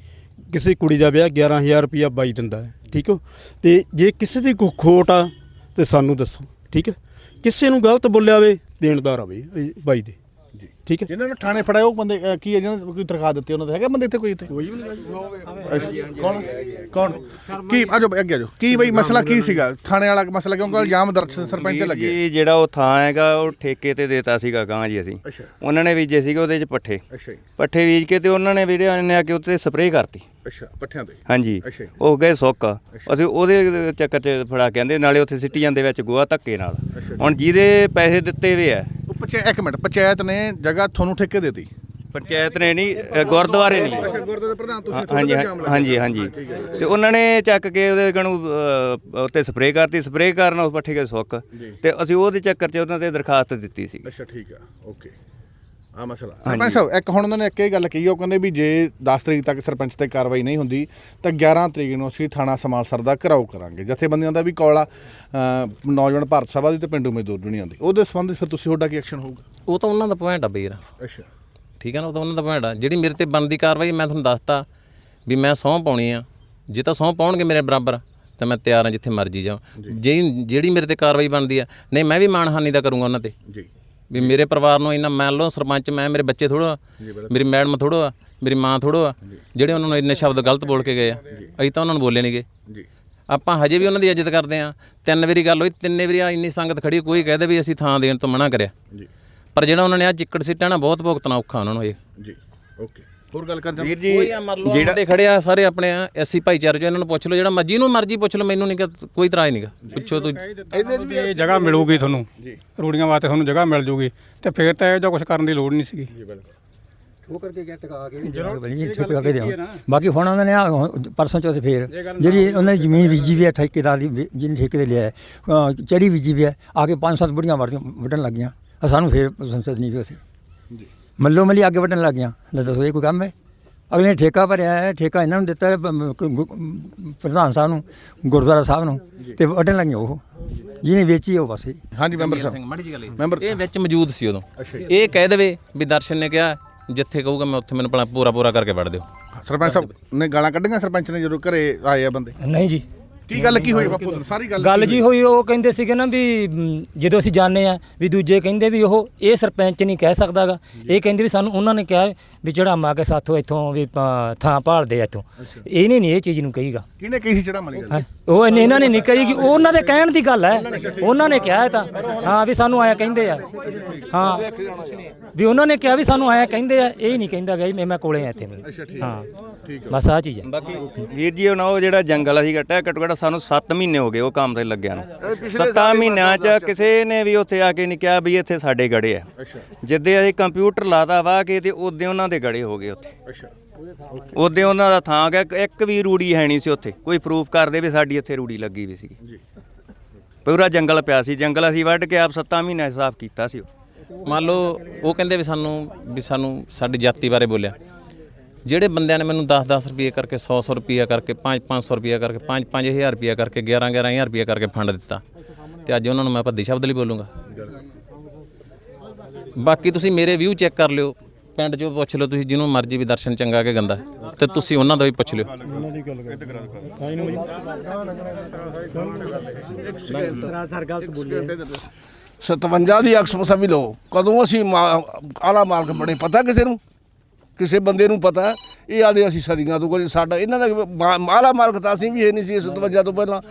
ਕਿਸੇ ਕੁੜੀ ਦਾ ਵਿਆਹ 11000 ਰੁਪਇਆ ਬਾਈ ਦਿੰਦਾ ਹੈ। ਠੀਕ ਹੈ? ਤੇ ਜੇ ਕਿਸੇ ਦੀ ਕੋਈ ਖੋਟ ਆ ਤੇ ਸਾਨੂੰ ਦੱਸੋ। ਠੀਕ ਹੈ? ਕਿਸੇ ਨੂੰ ਗਲਤ ਬੋਲਿਆ ਹੋਵੇ ਦੇਣਦਾਰ ਆਵੇ ਇਹ ਬਾਈ ਦੇ। ਜੀ। ਠੀਕ ਹੈ? ਜਿਨ੍ਹਾਂ ਨੇ ਥਾਣੇ ਫੜਾਇਆ ਉਹ ਬੰਦੇ ਅਹ, ਕੀ ਹੈ ਜਿਹਨਾਂ ਨੇ ਕੋਈ ਤਰਖਾ ਦਿੱਤੀ ਉਹਨਾਂ ਦੇ ਹੈਗੇ ਬੰਦੇ ਇੱਥੇ ਕੋਈ ਇੱਥੇ? ਕੋਈ ਵੀ ਨਹੀਂ ਕੌਣ? ਕੌਣ? ਕੀ ਆਜੋ ਅੱਗੇ ਆਜੋ। ਕੀ ਬਈ ਮਸਲਾ ਕੀ ਸੀਗਾ? ਥਾਣੇ ਵਾਲਾ ਮਸਲਾ ਕਿਉਂਕਿ ਇਲਜ਼ਾਮ ਦਰਜ ਸਰਪੰਚ ਤੇ ਲੱਗੇ? ਜੀ ਜਿਹੜਾ ਉਹ ਥਾਂ ਹੈਗਾ ਉਹ ਠੇਕੇ ਤੇ ਦੇਤਾ ਸੀਗਾ ਗਾਂ ਜੀ ਅਸੀਂ। ਅੱਛਾ। ਉਹਨਾਂ ਨੇ ਬੀਜੇ ਸੀਗੇ ਉਹਦੇ 'ਚ ਪੱਠੇ। ਅੱਛਾ ਜੀ। ਪੱਠੇ ਬੀਜ ਕੇ ਤੇ ਉਹਨਾਂ ਨੇ ਵੀਰੇ ਨੇ ਆ ਕੇ ਉੱਤੇ ਸਪਰੇਅ ਕਰਤੀ। ਅੱਛਾ ਪੱਠਿਆਂ ਤੇ? ਹਾਂਜੀ। ਅੱਛਾ ਜੀ। ਉਹ ਗਏ ਸੁੱਕ। ਅਸੀਂ ਉਹਦੇ ਚੱਕਰ 'ਚ ਫੜਾ ਕੇ ਆਂਦੇ ਨਾਲੇ ਉੱਥੇ ਸਿੱਟੀ ਜਾਂਦੇ ਵਿੱਚ ਗੋਆ ਧੱਕੇ ਨਾਲ। ਹੁਣ ਜਿਹਦੇ ਪੈਸੇ ਦਿੱਤੇ ਵੇ ਆ। ਉਹ ਪੰਚਾਇਤ ਇੱਕ ਮਿੰਟ ਪੰਚਾਇਤ ਨੇ ਜਗ੍ਹਾ ਤੁਹਾਨੂੰ ਠੇਕੇ ਦੇਤੀ? ਪੰਚਾਇਤ ਨੇ ਨਹੀਂ ਅ, ਗੁਰਦੁਆਰੇ ਨਹੀਂ। ਅੱਛਾ ਗੁਰਦੁਆਰੇ ਦੇ ਪ੍ਰਧਾਨ ਤੁਸੀਂ ਹਾਂਜੀ ਹਾਂਜੀ ਹਾਂਜੀ। ਤੇ ਉਹਨਾਂ ਨੇ ਚੱਕ ਕੇ ਉਹਦੇ ਕਣੂ ਉੱਤੇ ਸਪਰੇਅ ਕਰਤੀ। ਸਪਰੇਅ ਕਰਨ ਉਸ ਪੱਠੇ ਕੇ ਸੁੱਕ। ਤੇ ਅਸੀਂ ਉਹਦੇ ਚੱਕਰ 'ਚ ਉਹਨਾਂ ਤੇ ਦਰਖਾਸਤ ਦਿੱਤੀ ਸੀ। ਅੱਛਾ ਠੀਕ ਆ। ਓਕੇ। ਆ ਮਸਲਾ ਸਰਪੰਚ ਸਾਹਿਬ ਇੱਕ ਹੁਣ ਉਹਨਾਂ ਨੇ ਇੱਕ ਇਹ ਗੱਲ ਕਹੀ ਉਹ ਕਹਿੰਦੇ ਵੀ ਜੇ 10 ਤਰੀਕ ਤੱਕ ਸਰਪੰਚ ਤੇ ਕਾਰਵਾਈ ਨਹੀਂ ਹੁੰਦੀ ਤਾਂ 11 ਤਰੀਕ ਨੂੰ ਅਸੀਂ ਥਾਣਾ ਸਮਾਲਸਰ ਦਾ ਘਰਾਓ ਕਰਾਂਗੇ। ਜਥੇਬੰਦੀਆਂ ਦਾ ਵੀ ਕਾਲ ਆ ਨੌਜਵਾਨ ਭਾਰਤ ਸਭਾ ਦੀ ਤੇ ਪਿੰਡੂ ਮਜ਼ਦੂਰ ਵੀ ਨਹੀਂ ਆਉਂਦੀ ਉਹਦੇ ਸੰਬੰਧ ਫਿਰ ਤੁਸੀਂ ਤੁਹਾਡਾ ਕੀ ਐਕਸ਼ਨ ਹੋਊਗਾ? ਉਹ ਤਾਂ ਉਹਨਾਂ ਦਾ ਪੁਆਇੰਟ ਆ ਬਈ ਅੱਛਾ। ਠੀਕ ਹੈ ਨਾ ਉਹ ਤਾਂ ਉਹਨਾਂ ਦਾ ਪੁਆਇੰਟ ਆ। ਜਿਹੜੀ ਮੇਰੇ ਤੇ ਬਣਦੀ ਕਾਰਵਾਈ ਮੈਂ ਤੁਹਾਨੂੰ ਦੱਸਤਾ ਵੀ ਮੈਂ ਸਹੁੰ ਪਾਉਣੀ ਆ। ਜੇ ਤਾਂ ਸਹੁੰ ਪਾਉਣਗੇ ਮੇਰੇ ਬਰਾਬਰ ਤਾਂ ਮੈਂ ਤਿਆਰ ਆ ਜਿੱਥੇ ਮਰਜ਼ੀ ਜਾਵਾਂ। ਜੇ ਜਿਹੜੀ ਮੇਰੇ ਤੇ ਕਾਰਵਾਈ ਬਣਦੀ ਆ ਨਹੀਂ ਮੈਂ ਵੀ ਮਾਣਹਾਨੀ ਦਾ ਕਰੂੰਗਾ ਉਹਨਾਂ ਤੇ। ਜੀ। ਵੀ ਮੇਰੇ ਪਰਿਵਾਰ ਨੂੰ ਇੰਨਾ ਮੰਨ ਲਓ ਸਰਪੰਚ ਮੈਂ ਮੇਰੇ ਬੱਚੇ ਥੋੜੋ ਮੇਰੀ ਮੈਡਮ ਥੋੜੋ ਆ ਮੇਰੀ ਮਾਂ ਥੋੜੋ ਆ ਜਿਹੜੇ ਉਹਨਾਂ ਨੂੰ ਇੰਨੇ ਸ਼ਬਦ ਗਲਤ ਬੋਲ ਕੇ ਗਏ ਆ ਅਸੀਂ ਤਾਂ ਉਹਨਾਂ ਨੂੰ ਬੋਲੇ ਨਹੀਂਗੇ ਜੀ। ਆਪਾਂ ਹਜੇ ਵੀ ਉਹਨਾਂ ਦੀ ਇੱਜ਼ਤ ਕਰਦੇ ਆ। ਤਿੰਨ ਵਾਰੀ ਗੱਲ ਹੋਈ ਤਿੰਨੇ ਵਾਰੀ ਆ ਇੰਨੀ ਸੰਗਤ ਖੜੀ ਕੋਈ ਕਹਦੇ ਵੀ ਅਸੀਂ ਥਾਂ ਦੇਣ ਤੋਂ ਮਨਾ ਕਰਿਆ। ਜੀ। ਪਰ ਜਿਹੜਾ ਉਹਨਾਂ ਨੇ ਆ ਚਿੱਕੜ ਸਿੱਟਾ ਨਾ ਬਹੁਤ ਭੁਗਤਣਾ ਔਖਾ ਉਹਨਾਂ ਨੂੰ ਇਹ। ਜੀ ਓਕੇ। ਹੋਰ ਗੱਲ ਕਰ ਜਾਂ ਵੀਰ ਜੀ ਕੋਈ ਆ ਮਰ ਲਓ ਜਿਹੜੇ ਖੜੇ ਆ ਸਾਰੇ ਆਪਣੇ ਆ ਐਸੀ ਭਾਈਚਾਰੇ ਚੋਂ ਇਹਨਾਂ ਨੂੰ ਪੁੱਛ ਲਓ ਜਿਹੜਾ ਮਰਜ਼ੀ ਨੂੰ ਮਰਜ਼ੀ ਪੁੱਛ ਲਓ ਮੈਨੂੰ ਨਹੀਂ ਕੋਈ ਇਤਰਾਜ਼ ਨਹੀਂਗਾ ਪੁੱਛੋ ਤੂੰ ਵੀ ਇਹ ਜਗ੍ਹਾ ਮਿਲੂਗੀ ਤੁਹਾਨੂੰ। ਰੂੜੀਆਂ ਵਾਸਤੇ ਤੁਹਾਨੂੰ ਜਗ੍ਹਾ ਮਿਲ ਜੂਗੀ। ਤੇ ਫਿਰ ਤਾਂ ਇਹੋ ਜਿਹਾ ਕੁਝ ਕਰਨ ਦੀ ਲੋੜ ਨਹੀਂ ਸੀਗੀ। ਬਣੀ ਠੇਕੇ ਕਰਕੇ ਦਿਆਂ ਬਾਕੀ ਹੁਣ ਉਹਨਾਂ ਨੇ ਪਰਸੋਂ ਚੌਥੇ ਫੇਰ ਜਿਹੜੀ ਉਹਨਾਂ ਦੀ ਜ਼ਮੀਨ ਬੀਜੀ ਵੀ ਹੈ ਠੇਕੇਦਾਰ ਦੀ ਜਿਹਨੇ ਠੇਕੇ ਤੇ ਲਿਆ ਹੈ ਚੜੀ ਬੀਜੀ ਵੀ ਹੈ ਆ ਕੇ ਪੰਜ ਸੱਤ ਬੁੜੀਆਂ ਵੜਦੀਆਂ ਵੱਢਣ ਲੱਗੀਆਂ। ਸਾਨੂੰ ਫੇਰ ਸੰਸਦ ਨਹੀਂ ਵੀ ਉੱਥੇ। ਮੱਲੋ ਮੱਲੀ ਅੱਗੇ ਵੱਢਣ ਲੱਗੀਆਂ ਲੈ ਦੱਸੋ ਇਹ ਕੋਈ ਕੰਮ ਹੈ? ਅਗਲੇ ਨੇ ਠੇਕਾ ਭਰਿਆ ਹੈ ਠੇਕਾ ਇਹਨਾਂ ਨੂੰ ਦਿੱਤਾ ਹੈ ਪ੍ਰਧਾਨ ਸਾਹਿਬ ਨੂੰ ਗੁਰਦੁਆਰਾ ਸਾਹਿਬ ਨੂੰ ਤੇ ਵੱਢਣ ਲੱਗੀਆਂ ਉਹ। ਜਿਹਨੇ ਵੇਚੀ ਉਹ ਬਸ ਇਹ। ਹਾਂਜੀ ਮੈਂਬਰ ਸਿੰਘ ਸਾਹਿਬ। ਮਾੜੀ ਜੀ ਗੱਲ ਮੈਂਬਰ- ਇਹ ਵਿੱਚ ਮੌਜੂਦ ਸੀ ਉਦੋਂ। ਇਹ ਕਹਿ ਦੇਵੇ ਵੀ ਦਰਸ਼ਨ ਨੇ ਕਿਹਾ ਜਿੱਥੇ ਕਹੂਗਾ ਮੈਂ ਉੱਥੇ ਮੈਨੂੰ ਪੂਰਾ ਪੂਰਾ ਕਰਕੇ ਵੜ ਦਿਓ। ਸਰਪੰਚ ਸਾਹਿਬ ਨੇ ਗਾਲਾਂ ਕੱਢੀਆਂ ਸਰਪੰਚ ਨੇ ਜਦੋਂ ਘਰੇ ਆਏ ਆ ਬੰਦੇ? ਨਹੀਂ ਜੀ। ਕੀ ਗੱਲ ਕੀ ਹੋਈ ਬਾਪੂ ਸਾਰੀ ਗੱਲ ਗੱਲ ਜੀ ਹੋਈ? ਉਹ ਕਹਿੰਦੇ ਸੀਗੇ ਨਾ ਵੀ ਮ, ਜਦੋਂ ਅਸੀਂ ਜਾਣੇ ਆ ਵੀ ਦੂਜੇ ਕਹਿੰਦੇ ਵੀ ਉਹ ਇਹ ਸਰਪੰਚ ਨਹੀਂ ਕਹਿ ਸਕਦਾਗਾ। ਇਹ ਕਹਿੰਦੇ ਵੀ ਸਾਨੂੰ ਉਹਨਾਂ ਨੇ ਕਿਹਾ ਵੀ ਚੜਾਮਾ ਕੇ ਸਾਥੋਂ ਇੱਥੋਂ ਵੀ ਆਪਾਂ ਥਾਂ ਭਾਲਦੇ ਆ ਇੱਥੋਂ। ਇਹਨੇ ਨਹੀਂ ਇਹ ਚੀਜ਼ ਨੂੰ ਕਹੀਗਾ। ਕਿਹਨੇ ਕਹੀ ਸੀ ਚੜਾ ਮਲੀ ਗੱਲ? ਹਾਂ, ਉਹ ਇਹਨੇ- ਇਹਨਾਂ ਨੇ ਨਹੀਂ ਕਹੀ ਕਿ ਉਹ ਉਹਨਾਂ ਦੇ ਕਹਿਣ ਦੀ ਗੱਲ ਹੈ। ਉਹਨਾਂ ਨੇ ਕਿਹਾ ਇਹ ਤਾਂ। ਹਾਂ ਵੀ ਸਾਨੂੰ ਆਇਆ ਕਹਿੰਦੇ ਆ। ਹਾਂ। ਵੀ ਉਹਨਾਂ ਨੇ ਕਿਹਾ ਵੀ ਸਾਨੂੰ ਆਇਆ ਕਹਿੰਦੇ ਆ। ਇਹ ਨਹੀਂ ਕਹਿੰਦਾ ਗਾ ਜੀ ਮੈਂ ਕੋਲੇ ਆ ਇੱਥੇ। ਹਾਂ। ਬਸ ਆ ਚੀਜ਼ ਹੈ। ਬਾਕੀ ਵੀਰ ਜੀ ਉਹਨਾਂ ਉਹ ਜਿਹੜਾ ਜੰਗਲ ਅਸੀਂ ਕੱਟਿਆ ਘੱਟੋ ਘੱਟ ਸਾਨੂੰ 7 ਮਹੀਨੇ ਹੋ ਗਏ ਉਹ ਕੰਮ ਤੇ ਲੱਗਿਆ ਨੂੰ। 7 ਮਹੀਨਿਆਂ ਚ ਕਿਸੇ ਨੇ ਵੀ ਉੱਥੇ ਆ ਕੇ ਨਹੀਂ ਕਿਹਾ ਵੀ ਇੱਥੇ ਸਾਡੇ ਗੜੇ ਆ। ਜਿੱਦੇ ਅਸੀਂ ਕੰਪਿਊਟਰ ਲਾਤਾ ਵਾ ਕੇ ਤੇ ਉਦੋਂ ਉਹਨਾਂ ਦੇ ਗੜੇ ਹੋ ਗਏ ਉੱਥੇ। ਉਦੋਂ ਉਹਨਾਂ ਦਾ ਥਾਂ ਗਿਆ ਇੱਕ ਵੀ ਰੂੜੀ ਹੈ ਨਹੀਂ ਸੀ ਉੱਥੇ। ਕੋਈ ਪ੍ਰੂਫ ਕਰਦੇ ਵੀ ਸਾਡੀ ਇੱਥੇ ਰੂੜੀ ਲੱਗੀ ਵੀ ਸੀ ਪੂਰਾ ਜੰਗਲ ਪਿਆ ਸੀ। ਜੰਗਲ ਅਸੀਂ ਵੱਢ ਕੇ ਆਪ 7 ਮਹੀਨੇ ਸਾਫ਼ ਕੀਤਾ ਸੀ ਮੰਨ ਲਓ ਉਹ ਕਹਿੰਦੇ ਵੀ ਸਾਨੂੰ ਵੀ ਸਾਨੂੰ ਸਾਡੀ ਜਾਤੀ ਬਾਰੇ ਬੋਲਿਆ। ਜਿਹੜੇ ਬੰਦਿਆਂ ਨੇ ਮੈਨੂੰ 10-10 ਰੁਪਏ ਕਰਕੇ 100-100 ਰੁਪਏ ਕਰਕੇ 5-500 ਰੁਪਏ ਕਰਕੇ 5-5000 ਰੁਪਏ ਕਰਕੇ 11-11000 ਰੁਪਏ ਕਰਕੇ ਫੰਡ ਦਿੱਤਾ। ਤੇ ਅੱਜ ਉਹਨਾਂ ਨੂੰ ਮੈਂ ਭੱਦੀ ਸ਼ਬਦ ਲਈ ਬੋਲੂੰਗਾ। ਬਾਕੀ ਤੁਸੀਂ ਮੇਰੇ ਵਿਊ ਚੈੱਕ ਕਰ ਲਿਓ। ਪਿੰਡ 'ਚੋਂ ਪੁੱਛ ਲਓ ਤੁਸੀਂ, ਜਿਹਨੂੰ ਮਰਜ਼ੀ ਵੀ ਦਰਸ਼ਨ ਚੰਗਾ ਕਿ ਗੰਦਾ। ਤੇ ਤੁਸੀਂ ਉਹਨਾਂ ਦਾ ਵੀ ਪੁੱਛ ਲਿਓ। ਉਹਨਾਂ ਦੀ ਗੱਲ ਕਰ 57 ਦੀ ਅਕਸਮਸਾ ਵੀ ਲਓ। ਕਦੋਂ ਅਸੀਂ ਆਲਾ ਮਾਲਕ ਬਣੇ, ਪਤਾ ਕਿਸੇ ਨੂੰ? ਕਿਸੇ ਬੰਦੇ ਨੂੰ ਪਤਾ ਇਹ ਆਦੇ ਅਸੀਂ ਸਦੀਆਂ ਤੋਂ ਕਰੀ ਸਾਡਾ ਇਹਨਾਂ ਦਾ ਮਾ- ਆਲਾ ਮਾਲਕ ਤਾਂ ਅਸੀਂ ਵੀ ਇਹ ਨਹੀਂ ਸੀ 57 ਤੋਂ ਪਹਿਲਾਂ।